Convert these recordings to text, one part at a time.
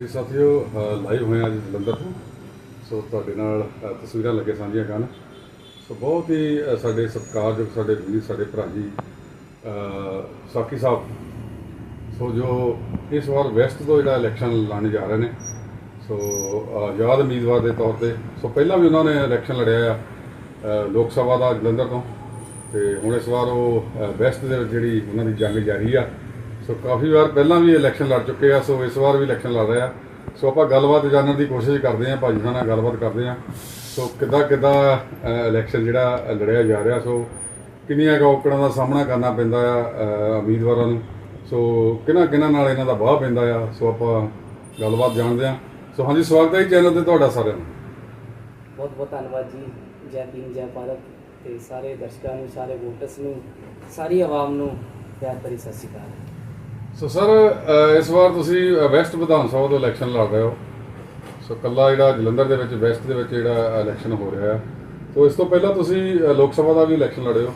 ਜੀ ਸਾਥੀਓ ਲਾਈਵ ਹੋਏ ਆ ਜੀ ਜਲੰਧਰ ਤੋਂ। ਸੋ ਤੁਹਾਡੇ ਨਾਲ ਤਸਵੀਰਾਂ ਲੱਗੇ ਸਾਂਝੀਆਂ ਕਰਨ। ਸੋ ਬਹੁਤ ਹੀ ਸਾਡੇ ਸਤਿਕਾਰਯੋਗ ਸਾਡੇ ਵੀਰ ਸਾਡੇ ਭਰਾ ਜੀ ਅ, ਸਾਕੀ ਸਾਹਿਬ। ਸੋ ਜੋ ਇਸ ਵਾਰ ਵੈਸਟ ਤੋਂ ਜਿਹੜਾ ਇਲੈਕਸ਼ਨ ਲੜਨ ਜਾ ਰਹੇ ਨੇ ਸੋ ਆਜ਼ਾਦ ਉਮੀਦਵਾਰ ਦੇ ਤੌਰ ਤੇ ਸੋ ਪਹਿਲਾਂ ਵੀ ਉਹਨਾਂ ਨੇ ਇਲੈਕਸ਼ਨ ਲੜਿਆ ਆ ਲੋਕ ਸਭਾ ਦਾ ਜਲੰਧਰ ਤੋਂ। ਤੇ ਹੁਣ ਇਸ ਵਾਰ ਉਹ ਵੈਸਟ ਦੇ ਵਿੱਚ ਜਿਹੜੀ ਉਹਨਾਂ ਦੀ ਜੰਗ ਜਾਰੀ ਆ ਸੋ ਕਾਫੀ ਵਾਰ ਪਹਿਲਾਂ ਵੀ ਇਲੈਕਸ਼ਨ ਲੜ ਚੁੱਕੇ ਆ, ਸੋ ਇਸ ਵਾਰ ਵੀ ਇਲੈਕਸ਼ਨ ਲੜ ਰਹੇ ਆ। ਸੋ ਆਪਾਂ ਗੱਲਬਾਤ ਜਾਣਨ ਦੀ ਕੋਸ਼ਿਸ਼ ਕਰਦੇ ਆ ਭਾਜੀ ਨਾਲ ਗੱਲਬਾਤ ਕਰਦੇ ਆ ਸੋ ਕਿੱਦਾਂ ਕਿੱਦਾਂ ਇਲੈਕਸ਼ਨ ਜਿਹੜਾ ਲੜਿਆ ਜਾ ਰਿਹਾ, ਸੋ ਕਿੰਨੀਆਂ ਔਕੜਾਂ ਦਾ ਸਾਹਮਣਾ ਕਰਨਾ ਪੈਂਦਾ ਆ ਉਮੀਦਵਾਰਾਂ ਨੂੰ। ਸੋ ਕਿਹਨਾਂ ਕਿਹਨਾਂ ਨਾਲ ਇਹਨਾਂ ਦਾ ਵਾਹ ਪੈਂਦਾ ਆ, ਸੋ ਆਪਾਂ ਗੱਲਬਾਤ ਜਾਣਦੇ ਆ ਸੋ ਹਾਂਜੀ, ਸਵਾਗਤ ਹੈ ਜੀ ਚੈਨਲ ਤੇ ਤੁਹਾਡਾ ਸਾਰਿਆਂ ਨੂੰ। ਬਹੁਤ ਬਹੁਤ ਧੰਨਵਾਦ ਜੀ। ਜੈ ਭੀਮ, ਜੈ ਭਾਰਤ ਤੇ ਸਾਰੇ ਦਰਸ਼ਕਾਂ ਨੂੰ, ਸਾਰੇ ਵੋਟਰਸ ਨੂੰ, ਸਾਰੀ ਆਵਾਮ ਨੂੰ ਪਿਆਰ ਭਰੀ ਸਤਿ ਸ਼੍ਰੀ ਅਕਾਲ। ਸੋ ਸਰ ਇਸ ਵਾਰ ਤੁਸੀਂ ਵੈਸਟ ਵਿਧਾਨ ਸਭਾ ਤੋਂ ਇਲੈਕਸ਼ਨ ਲੜ ਰਹੇ ਹੋ। ਸੋ ਕੱਲਾ ਜਿਹੜਾ ਜਲੰਧਰ ਦੇ ਵਿੱਚ ਵੈਸਟ ਦੇ ਵਿੱਚ ਜਿਹੜਾ ਇਲੈਕਸ਼ਨ ਹੋ ਰਿਹਾ ਹੈ। ਸੋ ਇਸ ਤੋਂ ਪਹਿਲਾਂ ਤੁਸੀਂ ਲੋਕ ਸਭਾ ਦਾ ਵੀ ਇਲੈਕਸ਼ਨ ਲੜੇ ਹੋ।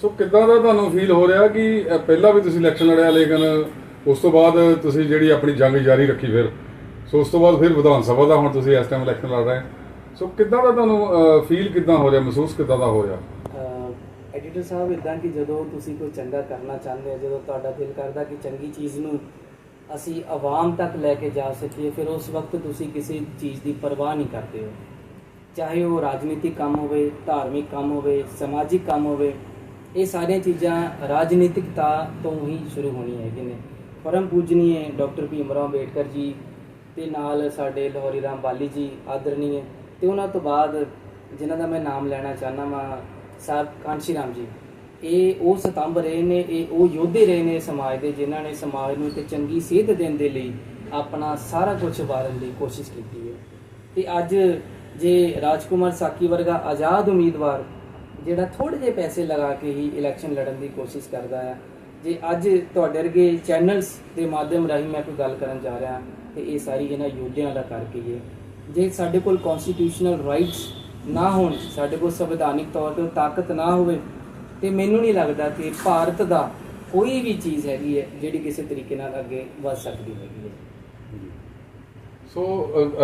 ਸੋ ਕਿੱਦਾਂ ਦਾ ਤੁਹਾਨੂੰ ਫੀਲ ਹੋ ਰਿਹਾ ਕਿ ਪਹਿਲਾਂ ਵੀ ਤੁਸੀਂ ਇਲੈਕਸ਼ਨ ਲੜਿਆ, ਲੇਕਿਨ ਉਸ ਤੋਂ ਬਾਅਦ ਤੁਸੀਂ ਜਿਹੜੀ ਆਪਣੀ ਜੰਗ ਜਾਰੀ ਰੱਖੀ ਫਿਰ। ਸੋ ਉਸ ਤੋਂ ਬਾਅਦ ਫਿਰ ਵਿਧਾਨ ਸਭਾ ਦਾ ਹੁਣ ਤੁਸੀਂ ਇਸ ਟਾਈਮ ਇਲੈਕਸ਼ਨ ਲੜ ਰਹੇ ਸੋ ਕਿੱਦਾਂ ਦਾ ਤੁਹਾਨੂੰ ਫੀਲ ਕਿੱਦਾਂ ਹੋ ਰਿਹਾ, ਮਹਿਸੂਸ ਕਿੱਦਾਂ ਦਾ ਹੋ ਰਿਹਾ? ਐਡੀਟਰ ਸਾਹਿਬ ਇਦਾਂ ਕਿ ਜਦੋਂ ਤੁਸੀਂ ਕੋਈ ਚੰਗਾ ਕਰਨਾ ਚਾਹੁੰਦੇ ਹੋ, ਜਦੋਂ ਤੁਹਾਡਾ ਦਿਲ ਕਰਦਾ ਕਿ ਚੰਗੀ ਚੀਜ਼ ਨੂੰ ਅਸੀਂ ਆਵਾਮ ਤੱਕ ਲੈ ਕੇ ਜਾ ਸਕੀਏ, ਫਿਰ ਉਸ ਵਕਤ ਤੁਸੀਂ ਕਿਸੇ ਚੀਜ਼ ਦੀ ਪਰਵਾਹ ਨਹੀਂ ਕਰਦੇ ਹੋ। ਚਾਹੇ ਉਹ ਰਾਜਨੀਤਿਕ ਕੰਮ ਹੋਵੇ, ਧਾਰਮਿਕ ਕੰਮ ਹੋਵੇ, ਸਮਾਜਿਕ ਕੰਮ ਹੋਵੇ, ਇਹ ਸਾਰੀਆਂ ਚੀਜ਼ਾਂ ਰਾਜਨੀਤਿਕਤਾ ਤੋਂ ਹੀ ਸ਼ੁਰੂ ਹੋਣੀ ਹੈਗੀਆਂ ਨੇ। ਪਰਮ ਪੂਜਨੀਏ ਡਾਕਟਰ ਭੀਮ ਰਾਓ ਅੰਬੇਡਕਰ ਜੀ ਤੇ ਨਾਲ ਸਾਡੇ ਲਾਹੌਰੀ ਰਾਮ ਬਾਲੀ ਜੀ ਆਦਰਨੀਏ। ਤੇ ਉਹਨਾਂ ਤੋਂ ਬਾਅਦ ਜਿਨ੍ਹਾਂ ਦਾ ਮੈਂ ਨਾਮ ਲੈਣਾ ਚਾਹਨਾ ਵਾਂ ਸਾਹਿਬ ਕਾਂਸ਼ੀ ਰਾਮ ਜੀ, ਇਹ ਉਹ ਸਤੰਭ ਰਹੇ ਨੇ, ਇਹ ਉਹ ਯੋਧੇ ਰਹੇ ਨੇ ਸਮਾਜ ਦੇ, ਜਿਨ੍ਹਾਂ ਨੇ ਸਮਾਜ ਨੂੰ ਇੱਕ ਚੰਗੀ ਸੇਧ ਦੇਣ ਦੇ ਲਈ ਆਪਣਾ ਸਾਰਾ ਕੁਝ ਵਾਰਨ ਦੀ ਕੋਸ਼ਿਸ਼ ਕੀਤੀ ਹੈ। ਤੇ ਅੱਜ ਜੇ ਰਾਜਕੁਮਾਰ ਸਾਕੀ ਵਰਗਾ ਆਜ਼ਾਦ ਉਮੀਦਵਾਰ, ਜਿਹੜਾ ਥੋੜੇ ਜਿਹੇ ਪੈਸੇ ਲਗਾ ਕੇ ਹੀ ਇਲੈਕਸ਼ਨ ਲੜਨ ਦੀ ਕੋਸ਼ਿਸ਼ ਕਰਦਾ ਹੈ ਜੇ ਅੱਜ ਤੁਹਾਡੇ ਵਰਗੇ ਚੈਨਲਸ ਦੇ ਮਾਧਿਅਮ ਰਾਹੀਂ ਮੈਂ ਕੋਈ ਗੱਲ ਕਰਨ ਜਾ ਰਿਹਾ, ਤੇ ਇਹ ਸਾਰੀ ਇਹਨਾਂ ਯੋਧਿਆਂ ਦਾ ਕਰਕੇ ਹੀ ਹੈ। ਜੇ ਸਾਡੇ ਕੋਲ ਕਨਸਟੀਟਿਊਸ਼ਨਲ ਰਾਈਟਸ ਨਾ ਹੋਣ, ਸਾਡੇ ਕੋਲ ਸੰਵਿਧਾਨਿਕ ਤੌਰ ਤੇ ਤਾਕਤ ਨਾ ਹੋਵੇ, ਤੇ ਮੈਨੂੰ ਨਹੀਂ ਲੱਗਦਾ ਕਿ ਭਾਰਤ ਦਾ ਕੋਈ ਵੀ ਚੀਜ਼ ਹੈਗੀ ਹੈ, ਜਿਹੜੀ ਕਿਸੇ ਤਰੀਕੇ ਨਾਲ ਅੱਗੇ ਵਧ ਸਕਦੀ ਹੈਗੀ ਹੈ। ਸੋ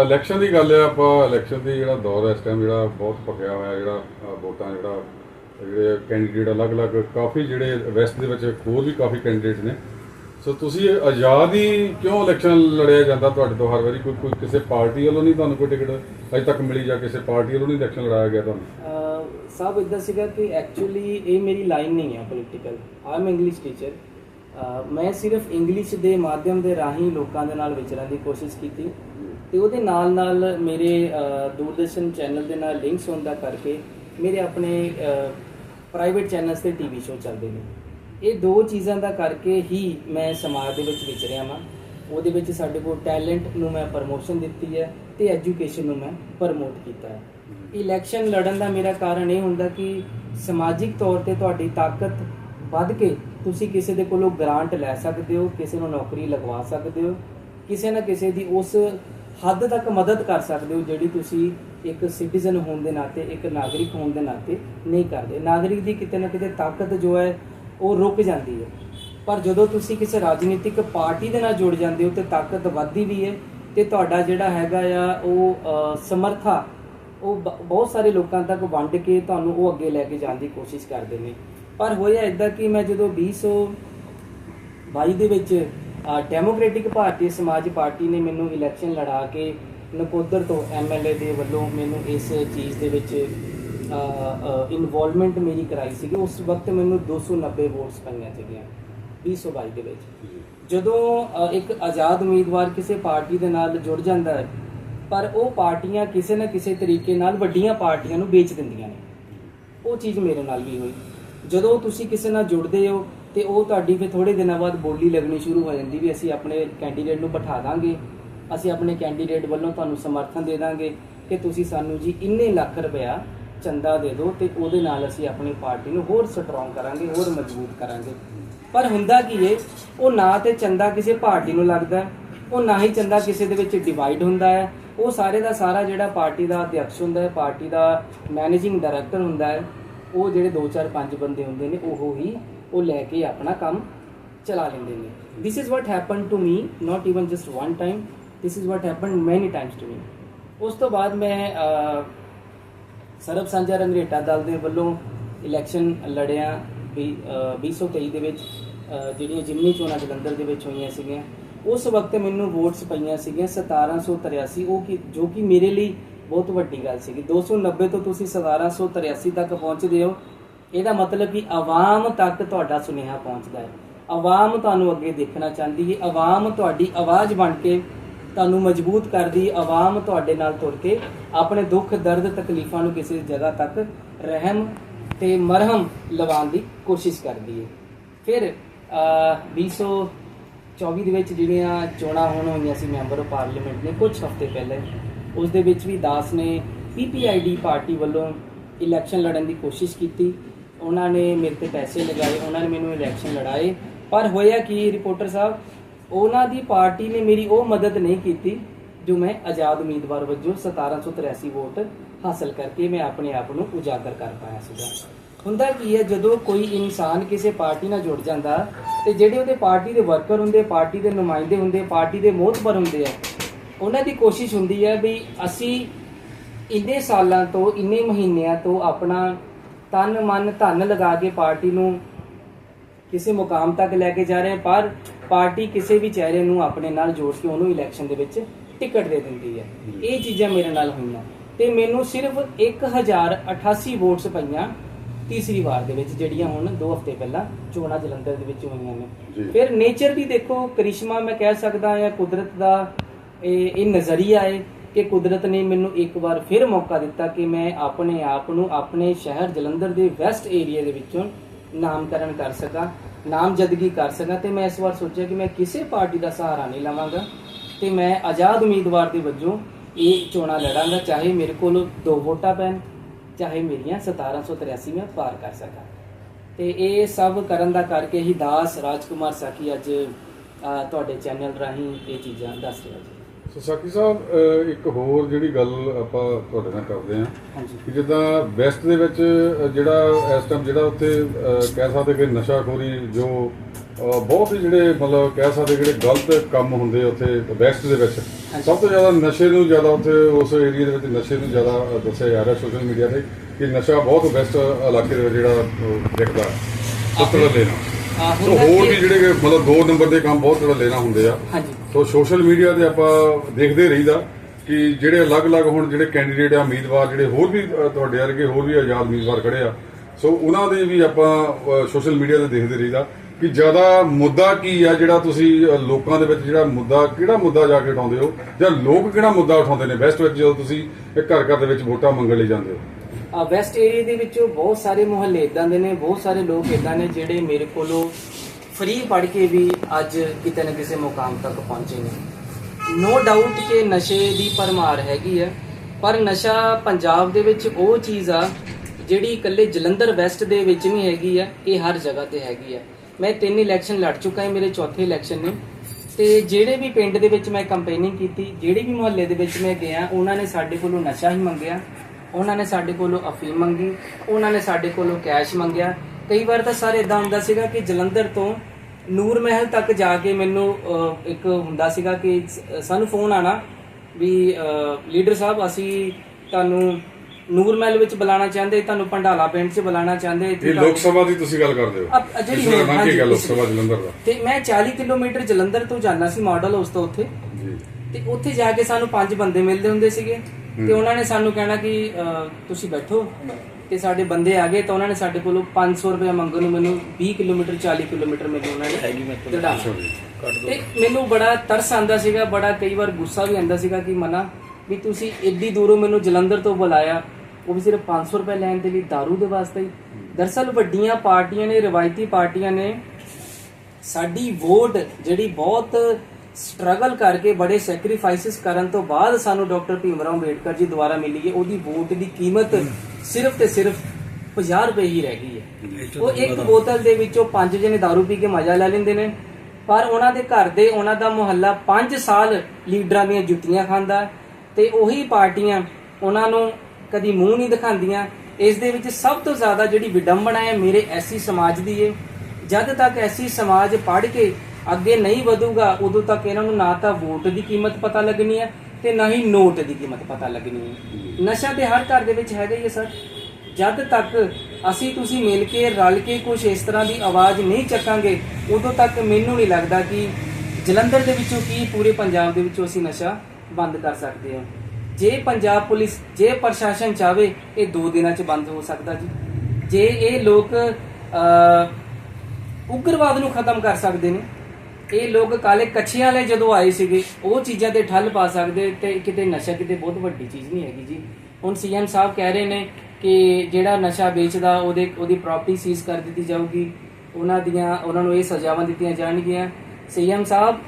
ਇਲੈਕਸ਼ਨ ਦੀ ਗੱਲ ਹੈ, ਆਪਾਂ ਇਲੈਕਸ਼ਨ ਦੀ ਜਿਹੜਾ ਦੌਰ ਹੈ, ਇਸ ਟਾਈਮ ਜਿਹੜਾ ਬਹੁਤ ਪਕਿਆ ਹੋਇਆ, ਜਿਹੜਾ ਵੋਟਾਂ ਜਿਹੜਾ, ਜਿਹੜੇ ਕੈਂਡੀਡੇਟ ਅਲੱਗ-ਅਲੱਗ, ਕਾਫੀ ਜਿਹੜੇ ਵੈਸਟ ਦੇ ਵਿੱਚ ਹੋਰ ਵੀ ਕਾਫੀ ਕੈਂਡੀਡੇਟ ਨੇ। ਸੋ ਤੁਸੀਂ ਇਹ ਆਜ਼ਾਦ ਹੀ ਕਿਉਂ ਇਲੈਕਸ਼ਨ ਲੜਿਆ ਜਾਂਦਾ ਤੁਹਾਡੇ ਤੋਂ ਹਰ ਵਾਰੀ? ਕੋਈ ਕੋਈ ਕਿਸੇ ਪਾਰਟੀ ਵੱਲੋਂ ਨਹੀਂ ਤੁਹਾਨੂੰ ਕੋਈ ਟਿਕਟ ਅਜੇ ਤੱਕ ਮਿਲੀ ਜਾਂ ਕਿਸੇ ਪਾਰਟੀ ਵੱਲੋਂ ਨਹੀਂ ਇਲੈਕਸ਼ਨ ਲੜਾਇਆ ਗਿਆ ਤੁਹਾਨੂੰ? ਅਹ ਸਭ ਇਦਾਂ ਸੀਗਾ ਕਿ ਐਕਚੁਅਲੀ ਇਹ ਮੇਰੀ ਲਾਈਨ ਨਹੀਂ ਹੈ ਪੋਲੀਟੀਕਲ ਆਮ ਇੰਗਲਿਸ਼ ਟੀਚਰ ਮੈਂ ਸਿਰਫ ਇੰਗਲਿਸ਼ ਦੇ ਮਾਧਿਅਮ ਦੇ ਰਾਹੀਂ ਲੋਕਾਂ ਦੇ ਨਾਲ ਵਿਚਰਨ ਦੀ ਕੋਸ਼ਿਸ਼ ਕੀਤੀ ਤੇ ਉਹਦੇ ਨਾਲ ਨਾਲ ਮੇਰੇ ਦੂਰਦਰਸ਼ਨ ਚੈਨਲ ਦੇ ਨਾਲ ਲਿੰਕਸ ਹੋਣ ਦਾ ਕਰਕੇ ਮੇਰੇ ਆਪਣੇ ਪ੍ਰਾਈਵੇਟ ਚੈਨਲਸ ਤੇ ਟੀਵੀ ਸ਼ੋਅ ਚੱਲਦੇ ਨੇ। ਇਹ ਦੋ ਚੀਜ਼ਾਂ ਦਾ ਕਰਕੇ ਹੀ ਮੈਂ ਸਮਾਜ ਦੇ ਵਿੱਚ ਵਿਚਰਿਆ ਵਾਂ। ਉਹਦੇ ਵਿੱਚ ਸਾਡੇ ਕੋਲ ਟੈਲੈਂਟ ਨੂੰ ਮੈਂ ਪ੍ਰਮੋਸ਼ਨ ਦਿੱਤੀ ਹੈ ਤੇ ਐਜੂਕੇਸ਼ਨ ਨੂੰ ਮੈਂ ਪ੍ਰਮੋਟ ਕੀਤਾ ਹੈ। ਇਲੈਕਸ਼ਨ ਲੜਨ ਦਾ ਮੇਰਾ ਕਾਰਨ ਇਹ ਹੁੰਦਾ ਕਿ ਸਮਾਜਿਕ ਤੌਰ ਤੇ ਤੁਹਾਡੀ ਤਾਕਤ ਵੱਧ ਕੇ ਤੁਸੀਂ ਕਿਸੇ ਦੇ ਕੋਲੋਂ ਗ੍ਰਾਂਟ ਲੈ ਸਕਦੇ ਹੋ, ਕਿਸੇ ਨੂੰ ਨੌਕਰੀ ਲਗਵਾ ਸਕਦੇ ਹੋ, ਕਿਸੇ ਨਾ ਕਿਸੇ ਦੀ ਉਸ ਹੱਦ ਤੱਕ ਮਦਦ ਕਰ ਸਕਦੇ ਹੋ ਜਿਹੜੀ ਤੁਸੀਂ ਇੱਕ ਸਿਟੀਜ਼ਨ ਹੋਣ ਦੇ ਨਾਤੇ, ਇੱਕ ਨਾਗਰਿਕ ਹੋਣ ਦੇ ਨਾਤੇ ਨਹੀਂ ਕਰਦੇ। ਨਾਗਰਿਕ ਦੀ ਕਿਤੇ ਨਾ ਕਿਤੇ ਤਾਕਤ ਜੋ ਹੈ ਉਹ ਰੁਕ ਜਾਂਦੀ ਹੈ। ਪਰ ਜਦੋਂ ਤੁਸੀਂ ਕਿਸੇ ਰਾਜਨੀਤਿਕ ਪਾਰਟੀ ਦੇ ਨਾਲ ਜੁੜ ਜਾਂਦੇ ਹੋ ਤੇ ਤਾਕਤ ਵੱਧਦੀ ਵੀ ਹੈ ਤੇ ਤੁਹਾਡਾ ਜਿਹੜਾ ਹੈਗਾ ਆ ਉਹ ਅ, ਸਮਰਥਾ ਉਹ ਬ- ਬਹੁਤ ਸਾਰੇ ਲੋਕਾਂ ਤੱਕ ਵੰਡ ਕੇ ਤੁਹਾਨੂੰ ਉਹ ਅੱਗੇ ਲੈ ਕੇ ਜਾਣ ਦੀ ਕੋਸ਼ਿਸ਼ ਕਰਦੇ ਨੇ। ਪਰ ਹੋਇਆ ਇਦਾਂ ਕਿ ਮੈਂ ਜਦੋਂ 2022 ਦੇ ਵਿੱਚ ਡੈਮੋਕ੍ਰੈਟਿਕ ਭਾਰਤੀ ਸਮਾਜ ਪਾਰਟੀ ਨੇ ਮੈਨੂੰ ਇਲੈਕਸ਼ਨ ਲੜਾ ਕੇ ਨਕੋਦਰ ਤੋਂ ਐਮਐਲਏ ਦੇ ਵੱਲੋਂ ਮੈਨੂੰ ਇਸ ਚੀਜ਼ ਦੇ ਵਿੱਚ ਇਨਵੋਲਵਮੈਂਟ ਮੇਰੀ ਕਰਾਈ ਸੀਗੀ। ਉਸ ਵਕਤ ਮੈਨੂੰ 290 ਵੋਟਸ ਪਈਆਂ ਸੀਗੀਆਂ 2022 ਦੇ ਵਿੱਚ। ਜਦੋਂ ਅ, ਇੱਕ ਆਜ਼ਾਦ ਉਮੀਦਵਾਰ ਕਿਸੇ ਪਾਰਟੀ ਦੇ ਨਾਲ ਜੁੜ ਜਾਂਦਾ ਹੈ ਪਰ ਉਹ ਪਾਰਟੀਆਂ ਕਿਸੇ ਨਾ ਕਿਸੇ ਤਰੀਕੇ ਨਾਲ ਵੱਡੀਆਂ ਪਾਰਟੀਆਂ ਨੂੰ ਵੇਚ ਦਿੰਦੀਆਂ ਨੇ। ਉਹ ਚੀਜ਼ ਮੇਰੇ ਨਾਲ ਵੀ ਹੋਈ। ਜਦੋਂ ਤੁਸੀਂ ਕਿਸੇ ਨਾਲ ਜੁੜਦੇ ਹੋ ਤੇ ਉਹ ਤੁਹਾਡੀ ਫਿਰ ਥੋੜੇ ਦਿਨਾਂ ਬਾਅਦ ਬੋਲੀ ਲੱਗਣੀ ਸ਼ੁਰੂ ਹੋ ਜਾਂਦੀ ਵੀ ਅਸੀਂ ਆਪਣੇ ਕੈਂਡੀਡੇਟ ਨੂੰ ਬਿਠਾ ਦਾਂਗੇ ਅਸੀਂ ਆਪਣੇ ਕੈਂਡੀਡੇਟ ਵੱਲੋਂ ਤੁਹਾਨੂੰ ਸਮਰਥਨ ਦੇ ਦਾਂਗੇ ਕਿ ਤੁਸੀਂ ਸਾਨੂੰ ਜੀ ਇੰਨੇ ਲੱਖ ਰੁਪਇਆ ਚੰਦਾ ਦੇ ਦਿਓ ਤੇ ਉਹਦੇ ਨਾਲ ਅਸੀਂ ਆਪਣੀ ਪਾਰਟੀ ਨੂੰ ਹੋਰ ਸਟਰੋਂਗ ਕਰਾਂਗੇ, ਹੋਰ ਮਜ਼ਬੂਤ ਕਰਾਂਗੇ। ਪਰ ਹੁੰਦਾ ਕੀ ਏ, ਉਹ ਨਾ ਤੇ ਚੰਦਾ ਕਿਸੇ ਪਾਰਟੀ ਨੂੰ ਲੱਗਦਾ ਉਹ ਨਾ ਹੀ ਚੰਦਾ ਕਿਸੇ ਦੇ ਵਿੱਚ ਡਿਵਾਈਡ ਹੁੰਦਾ ਹੈ। ਉਹ ਸਾਰੇ ਦਾ ਸਾਰਾ ਜਿਹੜਾ ਪਾਰਟੀ ਦਾ ਅਧਿਅਕਸ਼ ਹੁੰਦਾ ਹੈ, ਪਾਰਟੀ ਦਾ ਮੈਨੇਜਿੰਗ ਡਾਇਰੈਕਟਰ ਹੁੰਦਾ ਹੈ, ਉਹ ਜਿਹੜੇ 2 4 5 ਬੰਦੇ ਹੁੰਦੇ ਨੇ, ਉਹ ਹੀ ਉਹ ਲੈ ਕੇ ਆਪਣਾ ਕੰਮ ਚਲਾ ਲੈਂਦੇ ਨੇ। This is what happened to me, not even just one time this is what happened many times to me ਉਸ ਤੋਂ ਬਾਅਦ ਮੈਂ ਸਰਬ ਸਾਂਝਾ ਰੰਗਰੇਟਾ ਦਲ ਦੇ ਵੱਲੋਂ ਇਲੈਕਸ਼ਨ ਲੜਿਆ ਵੀ ਅਹ, 2023 ਦੇ ਵਿੱਚ ਜਿਹੜੀਆਂ ਜਿਮਨੀ ਚੋਣਾਂ ਜਲੰਧਰ ਦੇ ਵਿੱਚ ਹੋਈਆਂ ਸੀਗੀਆਂ ਉਸ ਵਕਤ ਮੈਨੂੰ ਵੋਟਸ ਪਈਆਂ ਸੀਗੀਆਂ 1783 ਉਹ ਕਿ ਜੋ ਕਿ ਮੇਰੇ ਲਈ ਬਹੁਤ ਵੱਡੀ ਗੱਲ ਸੀਗੀ। 290 ਤੋਂ ਤੁਸੀਂ 1783 ਤੱਕ ਪਹੁੰਚਦੇ ਹੋ ਇਹਦਾ ਮਤਲਬ ਕਿ ਆਵਾਮ ਤੱਕ ਤੁਹਾਡਾ ਸੁਨੇਹਾ ਪਹੁੰਚਦਾ ਹੈ। ਆਵਾਮ ਤੁਹਾਨੂੰ ਅੱਗੇ ਦੇਖਣਾ ਚਾਹੁੰਦੀ ਹੈ ਆਵਾਮ ਤੁਹਾਡੀ ਆਵਾਜ਼ ਬਣ ਕੇ ਤੁਹਾਨੂੰ ਮਜ਼ਬੂਤ ਕਰਦੀ ਆਵਾਮ ਤੁਹਾਡੇ ਨਾਲ ਤੁਰ ਕੇ ਆਪਣੇ ਦੁੱਖ ਦਰਦ ਤਕਲੀਫਾਂ ਨੂੰ ਕਿਸੇ ਜਗ੍ਹਾ ਤੱਕ ਰਹਿਮ ਤੇ ਮਰਹਮ ਲਵਾਉਣ ਦੀ ਕੋਸ਼ਿਸ਼ ਕਰਦੀ ਹੈ। ਫਿਰ ਅਹ, 2024 ਦੇ ਵਿੱਚ ਜਿਹੜੀਆਂ ਚੋਣਾਂ ਹੋਣ ਹੋਈਆਂ ਸੀ ਮੈਂਬਰ ਆਫ ਪਾਰਲੀਮੈਂਟ ਨੇ ਕੁਝ ਹਫ਼ਤੇ ਪਹਿਲੇ ਉਸ ਦੇ ਵਿੱਚ ਵੀ ਦਾਸ ਨੇ ਪੀਪੀਆਈਡੀ ਪਾਰਟੀ ਵੱਲੋਂ ਇਲੈਕਸ਼ਨ ਲੜਨ ਦੀ ਕੋਸ਼ਿਸ਼ ਕੀਤੀ। ਉਹਨਾਂ ਨੇ ਮੇਰੇ ਤੇ ਪੈਸੇ ਲਗਾਏ ਉਹਨਾਂ ਨੇ ਮੈਨੂੰ ਇਲੈਕਸ਼ਨ ਲੜਾਏ। ਪਰ ਹੋਇਆ ਕੀ ਰਿਪੋਰਟਰ ਸਾਹਿਬ? ਉਹਨਾਂ ਦੀ ਪਾਰਟੀ ਨੇ ਮੇਰੀ ਉਹ ਮਦਦ ਨਹੀਂ ਕੀਤੀ ਜੋ ਮੈਂ ਆਜ਼ਾਦ ਉਮੀਦਵਾਰ ਵਜੋਂ 1783 ਵੋਟ ਹਾਸਲ ਕਰਕੇ ਮੈਂ ਆਪਣੇ ਆਪ ਨੂੰ ਉਜਾਗਰ ਕਰ ਪਾਇਆ ਸੀਗਾ। ਹੁੰਦਾ ਕੀ ਹੈ, ਜਦੋਂ ਕੋਈ ਇਨਸਾਨ ਕਿਸੇ ਪਾਰਟੀ ਨਾਲ ਜੁੜ ਜਾਂਦਾ ਤੇ ਜਿਹੜੇ ਉਹਦੇ ਪਾਰਟੀ ਦੇ ਵਰਕਰ ਹੁੰਦੇ, ਪਾਰਟੀ ਦੇ ਨੁਮਾਇੰਦੇ ਹੁੰਦੇ, ਪਾਰਟੀ ਦੇ ਮੋਹਤਬਰ ਹੁੰਦੇ ਆ, ਉਹਨਾਂ ਦੀ ਕੋਸ਼ਿਸ਼ ਹੁੰਦੀ ਹੈ ਵੀ ਅਸੀਂ ਇੰਨੇ ਸਾਲਾਂ ਤੋਂ, ਇੰਨੇ ਮਹੀਨਿਆਂ ਤੋਂ ਆਪਣਾ ਤਨ ਮਨ ਧਨ ਲਗਾ ਕੇ ਪਾਰਟੀ ਨੂੰ ਕਿਸੇ ਮੁਕਾਮ ਤੱਕ ਲੈ ਕੇ ਜਾ ਰਹੇ ਹਾਂ, ਪਰ ਪਾਰਟੀ ਕਿਸੇ ਵੀ ਚਿਹਰੇ ਨੂੰ ਆਪਣੇ ਨਾਲ ਜੋੜ ਕੇ ਉਹਨੂੰ ਇਲੈਕਸ਼ਨ ਦੇ ਵਿੱਚ ਟਿਕਟ ਦੇ ਦਿੰਦੀ ਹੈ। ਇਹ ਚੀਜ਼ਾਂ ਮੇਰੇ ਨਾਲ ਹੋਈਆਂ। ਤੇ ਮੈਨੂੰ ਸਿਰਫ 1088 ਵੋਟਸ ਪਈਆਂ ਤੀਸਰੀ ਵਾਰ ਦੇ ਵਿੱਚ ਜਿਹੜੀਆਂ ਹੁਣ 2 ਹਫ਼ਤੇ ਪਹਿਲਾਂ ਚੋਣਾਂ ਜਲੰਧਰ ਦੇ ਵਿੱਚ ਹੋਈਆਂ। ਨੇ। ਫਿਰ ਨੇਚਰ ਦੀ ਦੇਖੋ ਕਰਿਸ਼ਮਾ ਮੈਂ ਕਹਿ ਸਕਦਾ ਜਾਂ ਕੁਦਰਤ ਦਾ ਇਹ ਇਹ ਨਜ਼ਰੀਆ ਹੈ ਕਿ ਕੁਦਰਤ ਨੇ ਮੈਨੂੰ ਇੱਕ ਵਾਰ ਫਿਰ ਮੌਕਾ ਦਿੱਤਾ ਕਿ ਮੈਂ ਆਪਣੇ ਆਪ ਨੂੰ ਆਪਣੇ ਸ਼ਹਿਰ ਜਲੰਧਰ ਦੇ ਵੈਸਟ ਏਰੀਆ ਦੇ ਵਿੱਚੋਂ ਨਾਮਕਰਨ ਕਰ ਸਕਾਂ। ਨਾਮਜ਼ਦਗੀ ਕਰ ਸਕਾਂ ਤੇ ਮੈਂ ਇਸ ਵਾਰ ਸੋਚਿਆ ਕਿ ਮੈਂ ਕਿਸੇ ਪਾਰਟੀ ਦਾ ਸਹਾਰਾ ਨਹੀਂ ਲਵਾਂਗਾ ਤੇ ਮੈਂ ਆਜ਼ਾਦ ਉਮੀਦਵਾਰ ਦੇ ਵਜੋਂ ਇਹ ਚੋਣਾਂ ਲੜਾਂਗਾ, ਚਾਹੇ ਮੇਰੇ ਕੋਲ ਦੋ ਵੋਟਾਂ ਪੈਣ, ਚਾਹੇ ਮੇਰੀਆਂ 1783 ਮੈਂ ਪਾਰ ਕਰ ਸਕਾਂ। ਤੇ ਇਹ ਸਭ ਕਰਨ ਦਾ ਕਰਕੇ ਹੀ ਦਾਸ ਰਾਜਕੁਮਾਰ ਸਾਖੀ ਅੱਜ ਤੁਹਾਡੇ ਚੈਨਲ ਰਾਹੀਂ ਇਹ ਚੀਜ਼ਾਂ ਦੱਸ ਰਿਹਾ ਜੀ। ਸੋ ਸਾਕੀ ਸਾਹਿਬ ਇੱਕ ਹੋਰ ਜਿਹੜੀ ਗੱਲ ਆਪਾਂ ਤੁਹਾਡੇ ਨਾਲ ਕਰਦੇ ਹਾਂ ਹਾਂਜੀ। ਕਿ ਜਿੱਦਾਂ ਵੈਸਟ ਦੇ ਵਿੱਚ ਜਿਹੜਾ ਇਸ ਟਾਈਮ ਜਿਹੜਾ ਉੱਥੇ ਕਹਿ ਸਕਦੇ ਕਿ ਨਸ਼ਾਖੋਰੀ ਜੋ ਬਹੁਤ ਹੀ ਜਿਹੜੇ ਮਤਲਬ ਕਹਿ ਸਕਦੇ ਜਿਹੜੇ ਗਲਤ ਕੰਮ ਹੁੰਦੇ ਉੱਥੇ ਵੈਸਟ ਦੇ ਵਿੱਚ ਸਭ ਤੋਂ ਜ਼ਿਆਦਾ ਨਸ਼ੇ ਨੂੰ ਜ਼ਿਆਦਾ ਉੱਥੇ ਉਸ ਏਰੀਆ ਦੇ ਵਿੱਚ ਨਸ਼ੇ ਨੂੰ ਜ਼ਿਆਦਾ ਦੱਸਿਆ ਜਾ ਰਿਹਾ ਸੋਸ਼ਲ ਮੀਡੀਆ ਤੇ ਕਿ ਨਸ਼ਾ ਬਹੁਤ ਵੈਸਟ ਇਲਾਕੇ ਦੇ ਵਿੱਚ ਜਿਹੜਾ ਦਿਖਦਾ ਲੈਣਾ ਆਹ, ਸੋ ਹੋਰ ਵੀ ਜਿਹੜੇ ਮਤਲਬ ਦੋ ਨੰਬਰ ਦੇ ਕੰਮ ਬਹੁਤ ਜਿਹੜਾ ਲੈਣਾ ਹੁੰਦੇ ਆ। ਹਾਂਜੀ। ਸੋ ਸੋਸ਼ਲ ਮੀਡੀਆ ਤੇ ਆਪਾਂ ਦੇਖਦੇ ਰਹੀਦਾ ਕਿ ਜਿਹੜੇ ਅਲੱਗ-ਅਲੱਗ ਹੁਣ ਜਿਹੜੇ ਕੈਂਡੀਡੇਟ ਆ ਉਮੀਦਵਾਰ ਜਿਹੜੇ ਹੋਰ ਵੀ ਤੁਹਾਡੇ ਵਰਗੇ ਹੋਰ ਵੀ ਆਜ਼ਾਦ ਉਮੀਦਵਾਰ ਖੜੇ ਆ। ਸੋ ਉਹਨਾਂ ਦੇ ਵੀ ਆਪਾਂ ਸੋਸ਼ਲ ਮੀਡੀਆ ਤੇ ਦੇਖਦੇ ਰਹੀਦਾ ਕਿ ਜ਼ਿਆਦਾ ਮੁੱਦਾ ਕੀ ਆ ਜਿਹੜਾ ਤੁਸੀਂ ਲੋਕਾਂ ਦੇ ਵਿੱਚ ਜਿਹੜਾ ਮੁੱਦਾ ਕਿਹੜਾ ਮੁੱਦਾ ਜਾ ਕੇ ਉਠਾਉਂਦੇ ਹੋ ਜਾਂ ਲੋਕ ਕਿਹੜਾ ਮੁੱਦਾ ਉਠਾਉਂਦੇ ਨੇ? ਵੈਸਟ ਵਿੱਚ ਜਦੋਂ ਤੁਸੀਂ ਇੱਕ ਘਰ ਘਰ ਦੇ ਵਿੱਚ ਵੋਟਾਂ ਮੰਗਣ ਲਈ ਜਾਂਦੇ ਹੋ। ਵੈਸਟ ਏਰੀਆ ਦੇ ਵਿੱਚੋਂ ਬਹੁਤ ਸਾਰੇ ਮੁਹੱਲੇ ਇਦਾਂ ਦੇ ਨੇ, ਬਹੁਤ ਸਾਰੇ ਲੋਕ ਇਦਾਂ ਨੇ ਜਿਹੜੇ ਮੇਰੇ ਕੋਲੋਂ ਫ੍ਰੀ ਪੜ ਕੇ ਵੀ ਅੱਜ ਕਿਤੇ ਨਾ ਕਿਸੇ ਮੁਕਾਮ ਤੱਕ ਪਹੁੰਚੇ ਨੇ। ਨੋ ਡਾਊਟ ਕਿ ਨਸ਼ੇ ਦੀ ਪਰਮਾਰ ਹੈਗੀ ਹੈ ਪਰ ਨਸ਼ਾ ਪੰਜਾਬ ਦੇ ਵਿੱਚ ਉਹ ਚੀਜ਼ ਆ ਜਿਹੜੀ ਇਕੱਲੇ ਜਲੰਧਰ ਵੈਸਟ ਦੇ ਵਿੱਚ ਨਹੀਂ ਹੈਗੀ ਆ, ਇਹ ਹਰ ਜਗ੍ਹਾ ਤੇ ਹੈਗੀ ਆ। ਮੈਂ ਤਿੰਨ ਇਲੈਕਸ਼ਨ ਲੜ ਚੁੱਕਾ ਹਾਂ, ਮੇਰੇ ਚੌਥੇ ਇਲੈਕਸ਼ਨ ਨੇ। ਤੇ ਜਿਹੜੇ ਵੀ ਪਿੰਡ ਦੇ ਵਿੱਚ ਮੈਂ ਕੰਪੇਨਿੰਗ ਕੀਤੀ, ਜਿਹੜੇ ਵੀ ਮੁਹੱਲੇ ਦੇ ਵਿੱਚ ਮੈਂ ਗਿਆ, ਉਹਨਾਂ ਨੇ ਸਾਡੇ ਕੋਲੋਂ ਨਸ਼ਾ ਹੀ ਮੰਗਿਆ। ਉਹਨਾਂ ਨੇ ਸਾਡੇ ਕੋਲੋਂ ਅਫੀਮ ਮੰਗੀ ਉਹਨਾਂ ਨੇ ਸਾਡੇ ਕੋਲੋਂ ਕੈਸ਼ ਮੰਗਿਆ। ਕਈ ਵਾਰ ਤਾਂ ਸਰ ਇਦਾਂ ਹੁੰਦਾ ਸੀਗਾ ਕਿ ਜਲੰਧਰ ਤੋਂ ਨੂਰ ਮਹਿਲ ਤੱਕ ਜਾ ਕੇ ਮੈਨੂੰ ਇੱਕ ਹੁੰਦਾ ਸੀਗਾ ਕਿ ਸਾਨੂੰ ਫੋਨ ਆਣਾ ਵੀ ਲੀਡਰ ਸਾਹਿਬ ਅਸੀਂ ਤੁਹਾਨੂੰ ਨੂਰ ਮਹਿਲ ਵਿੱਚ ਬੁਲਾਉਣਾ ਚਾਹੁੰਦੇ ਤੁਹਾਨੂੰ ਪੰਡਾਲਾ ਪਿੰਡ 'ਚ ਬੁਲਾਉਣਾ ਚਾਹੁੰਦੇ ਇਹ ਲੋਕ ਸਭਾ ਦੀ ਤੁਸੀਂ ਗੱਲ ਕਰਦੇ ਹੋ? ਜਿਹੜੀ ਲੰਘ ਕੇ ਹਾਂਜੀ, ਲੋਕ ਸਭਾ ਜਲੰਧਰ ਦਾ। ਤੇ ਮੈਂ 40 ਕਿਲੋਮੀਟਰ ਜਲੰਧਰ ਤੋਂ ਜਾਣਾ ਸੀ ਮਾਡਲ ਹਾਊਸ ਤੋਂ ਉੱਥੇ। ਜੀ। ਤੇ ਉੱਥੇ ਜਾ ਕੇ ਸਾਨੂੰ ਪੰਜ ਬੰਦੇ ਮਿਲਦੇ ਹੁੰਦੇ ਸੀਗੇ। ਤੇ ਉਹਨਾਂ ਨੇ ਸਾਨੂੰ ਕਹਿਣਾ ਕਿ ਅਹ, ਤੁਸੀਂ ਬੈਠੋ ਤੇ ਸਾਡੇ ਬੰਦੇ ਆ ਗਏ ਤਾਂ ਉਹਨਾਂ ਨੇ ਸਾਡੇ ਕੋਲੋਂ 500 ਰੁਪਏ ਮੰਗਣ ਨੂੰ ਮੈਨੂੰ 20 ਕਿਲੋਮੀਟਰ 40 ਕਿਲੋਮੀਟਰ ਮੈਨੂੰ ਉਹਨਾਂ ਨੇ ਦੜਾਣਾ ਤੇ ਮੈਨੂੰ ਬੜਾ ਤਰਸ ਆਂਦਾ ਸੀਗਾ ਬੜਾ ਕਈ ਵਾਰ ਗੁੱਸਾ ਵੀ ਆਂਦਾ ਸੀਗਾ ਕਿ ਮਨਾ ਵੀ ਤੁਸੀਂ ਏਡੀ ਦੂਰੋਂ ਮੈਨੂੰ ਜਲੰਧਰ ਤੋਂ ਬੁਲਾਇਆ ਉਹ ਵੀ ਸਿਰਫ 500 ਰੁਪਏ ਲੈਣ ਦੇ ਲਈ दारू ਦੇ ਵਾਸਤੇ। ਹੀ ਦਰਸਲ ਵੱਡੀਆਂ ਪਾਰਟੀਆਂ ਨੇ ਰਿਵਾਇਤੀ ਪਾਰਟੀਆਂ ਨੇ ਸਾਡੀ ਵੋਟ ਜਿਹੜੀ ਬਹੁਤ ਸਟਰਗਲ ਕਰਕੇ ਬੜੇ ਸੈਕਰੀਫਾਈਸਸ ਕਰਨ ਤੋਂ ਬਾਅਦ ਸਾਨੂੰ ਡਾਕਟਰ ਭੀਮਰਾਓ ਅੰਬੇਡਕਰ ਜੀ ਦੁਆਰਾ ਮਿਲੀ ਹੈ। ਉਹਦੀ ਵੋਟ ਦੀ ਕੀਮਤ ਸਿਰਫ ਤੇ ਸਿਰਫ 50 ਰੁਪਏ ਹੀ ਰਹਿ ਗਈ ਹੈ। ਉਹ ਇੱਕ ਬੋਤਲ ਦੇ ਵਿੱਚੋਂ ਪੰਜ ਜਣੇ दारू ਪੀ ਕੇ ਮਜ਼ਾ ਲੈ ਲੈਂਦੇ ਨੇ। ਪਰ ਉਹਨਾਂ ਦੇ ਘਰ ਦੇ ਉਹਨਾਂ ਦਾ ਮੁਹੱਲਾ 5 ਸਾਲ ਲੀਡਰਾਂ ਦੀਆਂ ਜੁੱਤੀਆਂ ਖਾਂਦਾ ਤੇ ਉਹੀ ਪਾਰਟੀਆਂ ਉਹਨਾਂ ਨੂੰ ਕਦੀ ਮੂੰਹ ਨਹੀਂ ਦਿਖਾਉਂਦੀਆਂ। ਇਸ ਦੇ ਵਿੱਚ ਸਭ ਤੋਂ ਜ਼ਿਆਦਾ ਜਿਹੜੀ ਵਿਡੰਬਣਾ ਹੈ ਮੇਰੇ ਐਸੀ ਸਮਾਜ ਦੀ ਹੈ ਜਦ ਤੱਕ ਐਸੀ ਸਮਾਜ ਪੜ੍ਹ ਕੇ ਅੱਗੇ ਨਹੀਂ ਵਧੂਗਾ ਉਦੋਂ ਤੱਕ ਇਹਨਾਂ ਨੂੰ ਨਾ ਤਾਂ ਵੋਟ ਦੀ ਕੀਮਤ ਪਤਾ ਲੱਗਣੀ ਹੈ ਤੇ ਨਾ ਹੀ ਨੋਟ ਦੀ ਕੀਮਤ ਪਤਾ ਲੱਗਣੀ ਹੈ। ਨਸ਼ਾ ਤੇ ਹਰ ਘਰ ਦੇ ਵਿੱਚ ਹੈਗਾ ਹੀ ਹੈ ਸਰ। ਜਦ ਤੱਕ ਅਸੀਂ ਤੁਸੀਂ ਮਿਲ ਕੇ ਰਲ ਕੇ ਕੁਝ ਇਸ ਤਰ੍ਹਾਂ ਦੀ ਆਵਾਜ਼ ਨਹੀਂ ਚੱਕਾਂਗੇ ਉਦੋਂ ਤੱਕ ਮੈਨੂੰ ਨਹੀਂ ਲੱਗਦਾ ਕਿ ਜਲੰਧਰ ਦੇ ਵਿੱਚੋਂ ਕੀ ਪੂਰੇ ਪੰਜਾਬ ਦੇ ਵਿੱਚੋਂ ਅਸੀਂ ਨਸ਼ਾ ਬੰਦ ਕਰ ਸਕਦੇ ਹਾਂ। ਜੇ ਪੰਜਾਬ ਪੁਲਿਸ ਜੇ ਪ੍ਰਸ਼ਾਸਨ ਚਾਵੇ ਇਹ 2 ਦਿਨਾਂ 'ਚ ਬੰਦ ਹੋ ਸਕਦਾ ਜੀ। ਜੇ ਇਹ ਲੋਕ ਉਗਰਵਾਦ ਨੂੰ ਖਤਮ ਕਰ ਸਕਦੇ ਨੇ ਇਹ ਲੋਕ ਕਾਲੇ ਕੱਛਿਆਂ ਵਾਲੇ ਜਦੋਂ ਆਏ ਸੀਗੇ, ਉਹ ਚੀਜ਼ਾਂ ਤੇ ਠੱਲ ਪਾ ਸਕਦੇ ਤੇ ਕਿਤੇ ਨਸ਼ਾ ਕਿਤੇ ਬਹੁਤ ਵੱਡੀ ਚੀਜ਼ ਨਹੀਂ ਹੈਗੀ ਜੀ। ਹੁਣ ਸੀਐਮ ਸਾਹਿਬ ਕਹਿ ਰਹੇ ਨੇ ਕਿ ਜਿਹੜਾ ਨਸ਼ਾ ਵੇਚਦਾ, ਉਹਦੇ, ਉਹਦੀ ਪ੍ਰਾਪਰਟੀ ਸੀਜ਼ ਕਰ ਦਿੱਤੀ ਜਾਊਗੀ। ਉਹਨਾਂ ਦੀਆਂ, ਉਹਨਾਂ ਨੂੰ ਇਹ ਸਜ਼ਾਵਾਂ ਦਿੱਤੀਆਂ ਜਾਣਗੀਆਂ। ਸੀਐਮ ਸਾਹਿਬ,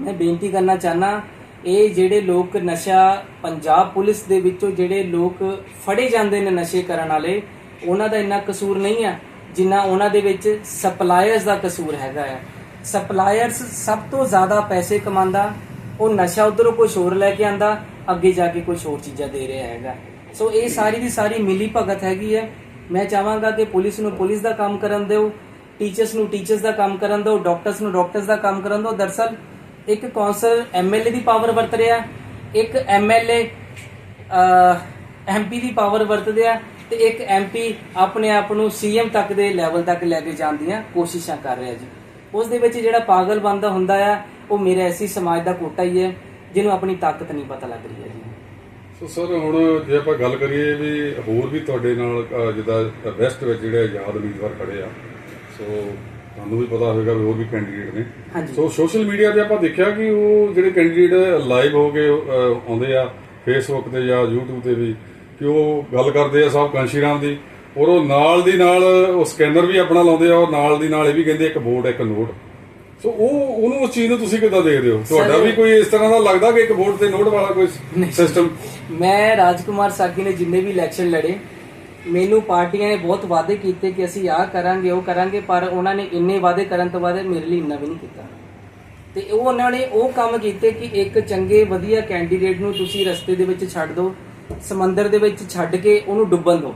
ਮੈਂ ਬੇਨਤੀ ਕਰਨਾ ਚਾਹਨਾ ਇਹ ਜਿਹੜੇ ਲੋਕ ਨਸ਼ਾ ਪੰਜਾਬ ਪੁਲਿਸ ਦੇ ਵਿੱਚੋਂ ਜਿਹੜੇ ਲੋਕ ਫੜੇ ਜਾਂਦੇ ਨੇ ਨਸ਼ੇ ਕਰਨ ਵਾਲੇ, ਉਹਨਾਂ ਦਾ ਇੰਨਾ ਕਸੂਰ ਨਹੀਂ ਆ, ਜਿੰਨਾ ਉਹਨਾਂ ਦੇ ਵਿੱਚ ਸਪਲਾਇਰਸ ਦਾ ਕਸੂਰ ਹੈਗਾ ਆ। ਸਪਲਾਇਰਸ ਸਭ ਤੋਂ ਜ਼ਿਆਦਾ ਪੈਸੇ ਕਮਾਉਂਦਾ, ਉਹ ਨਸ਼ਾ ਉਧਰੋਂ ਕੁਝ ਹੋਰ ਲੈ ਕੇ ਆਂਦਾ ਅੱਗੇ ਜਾ ਕੇ ਕੁਝ ਹੋਰ ਚੀਜ਼ਾਂ ਦੇ ਰਿਹਾ ਹੈਗਾ। ਸੋ ਇਹ ਸਾਰੀ ਦੀ ਸਾਰੀ ਮਿਲੀ ਭਗਤ ਹੈਗੀ ਹੈ। ਮੈਂ ਚਾਹਾਂਗਾ ਕਿ ਪੁਲਿਸ ਨੂੰ ਪੁਲਿਸ ਦਾ ਕੰਮ ਕਰਨ ਦਿਓ ਟੀਚਰਸ ਨੂੰ ਟੀਚਰਸ ਦਾ ਕੰਮ ਕਰਨ ਦਿਓ ਡਾਕਟਰਸ ਨੂੰ ਡਾਕਟਰਸ ਦਾ ਕੰਮ ਕਰਨ ਦਿਓ। ਦਰਸਲ, ਇੱਕ ਕੌਂਸਲ ਐਮਐਲਏ ਦੀ ਪਾਵਰ ਵਰਤ ਰਿਹਾ, ਇੱਕ ਐਮਐਲਏ ਐਮਪੀ ਦੀ ਪਾਵਰ ਵਰਤਦੇ ਆ ਤੇ ਇੱਕ ਐਮਪੀ ਆਪਣੇ ਆਪ ਨੂੰ ਸੀਐਮ ਤੱਕ ਦੇ ਲੈਵਲ ਤੱਕ ਲੈ ਕੇ ਜਾਣ ਦੀਆਂ ਕੋਸ਼ਿਸ਼ਾਂ ਕਰ ਰਿਹਾ ਜੀ। ਉਸ ਦੇ ਵਿੱਚ ਜਿਹੜਾ ਪਾਗਲ ਬੰਦਾ ਹੁੰਦਾ ਆ ਉਹ ਮੇਰੇ ਐਸੀ ਸਮਾਜ ਦਾ ਕੋਟਾ ਹੀ ਹੈ ਜਿਹਨੂੰ ਆਪਣੀ ਤਾਕਤ ਨਹੀਂ ਪਤਾ ਲੱਗ ਰਹੀ ਹੈ ਜੀ। ਸੋ ਸਰ ਹੁਣ ਜੇ ਆਪਾਂ ਗੱਲ ਕਰੀਏ ਵੀ ਹੋਰ ਵੀ ਤੁਹਾਡੇ ਨਾਲ ਜਿੱਦਾਂ ਵੈਸਟ ਵਿੱਚ ਜਿਹੜੇ ਆਜ਼ਾਦ ਉਮੀਦਵਾਰ ਖੜੇ ਆ ਸੋ ਤੁਹਾਨੂੰ ਵੀ ਪਤਾ ਹੋਵੇਗਾ ਵੀ ਹੋਰ ਵੀ ਕੈਂਡੀਡੇਟ ਨੇ। ਸੋ ਸੋਸ਼ਲ ਮੀਡੀਆ ਤੇ ਆਪਾਂ ਦੇਖਿਆ ਕਿ ਉਹ ਜਿਹੜੇ ਕੈਂਡੀਡੇਟ ਲਾਈਵ ਹੋ ਕੇ ਆਉਂਦੇ ਆ ਫੇਸਬੁੱਕ ਤੇ ਜਾਂ YouTube ਤੇ ਵੀ ਕਿ ਉਹ ਗੱਲ ਕਰਦੇ ਆ ਸਾਹਿਬ ਕਾਂਸ਼ੀਰਾਮ ਦੀ। ਔਰ ਉਹ ਨਾਲ ਦੀ ਨਾਲ ਉਹ ਸਕੈਨਰ ਵੀ ਆਪਣਾ ਲਾਉਂਦੇ ਆ ਔਰ ਨਾਲ ਦੀ ਨਾਲ ਇਹ ਵੀ ਕਹਿੰਦੇ ਇੱਕ ਵੋਟ ਇੱਕ ਨੋਟ। ਸੋ ਉਹ ਉਹਨੂੰ ਉਸ ਚੀਜ਼ ਨੂੰ ਤੁਸੀਂ ਕਿੱਦਾਂ ਦੇਖਦੇ ਹੋ? ਤੁਹਾਡਾ ਵੀ ਕੋਈ ਇਸ ਤਰ੍ਹਾਂ ਦਾ ਲੱਗਦਾ ਕਿ ਇੱਕ ਵੋਟ ਤੇ ਨੋਟ ਵਾਲਾ ਕੋਈ ਸਿਸਟਮ ਮੈਂ ਰਾਜਕੁਮਾਰ ਸਾਗੀ ਨੇ ਜਿੰਨੇ ਵੀ ਇਲੈਕਸ਼ਨ ਲੜੇ ਮੈਨੂੰ ਪਾਰਟੀਆਂ ਨੇ ਬਹੁਤ ਵਾਅਦੇ ਕੀਤੇ ਕਿ ਅਸੀਂ ਆਹ ਕਰਾਂਗੇ ਉਹ ਕਰਾਂਗੇ ਪਰ ਉਹਨਾਂ ਨੇ ਇੰਨੇ ਵਾਅਦੇ ਕਰਨ ਤੋਂ ਬਾਅਦ ਮੇਰੇ ਲਈ ਇੰਨਾ ਵੀ ਨਹੀਂ ਕੀਤਾ। ਤੇ ਉਹ ਉਹਨਾਂ ਨੇ ਉਹ ਕੰਮ ਕੀਤੇ ਕਿ ਇੱਕ ਚੰਗੇ ਵਧੀਆ ਕੈਂਡੀਡੇਟ ਨੂੰ ਤੁਸੀਂ ਰਸਤੇ ਦੇ ਵਿੱਚ ਛੱਡ ਦਿਓ ਸਮੁੰਦਰ ਦੇ ਵਿੱਚ ਛੱਡ ਕੇ ਉਹਨੂੰ ਡੁੱਬਣ ਦਿਓ।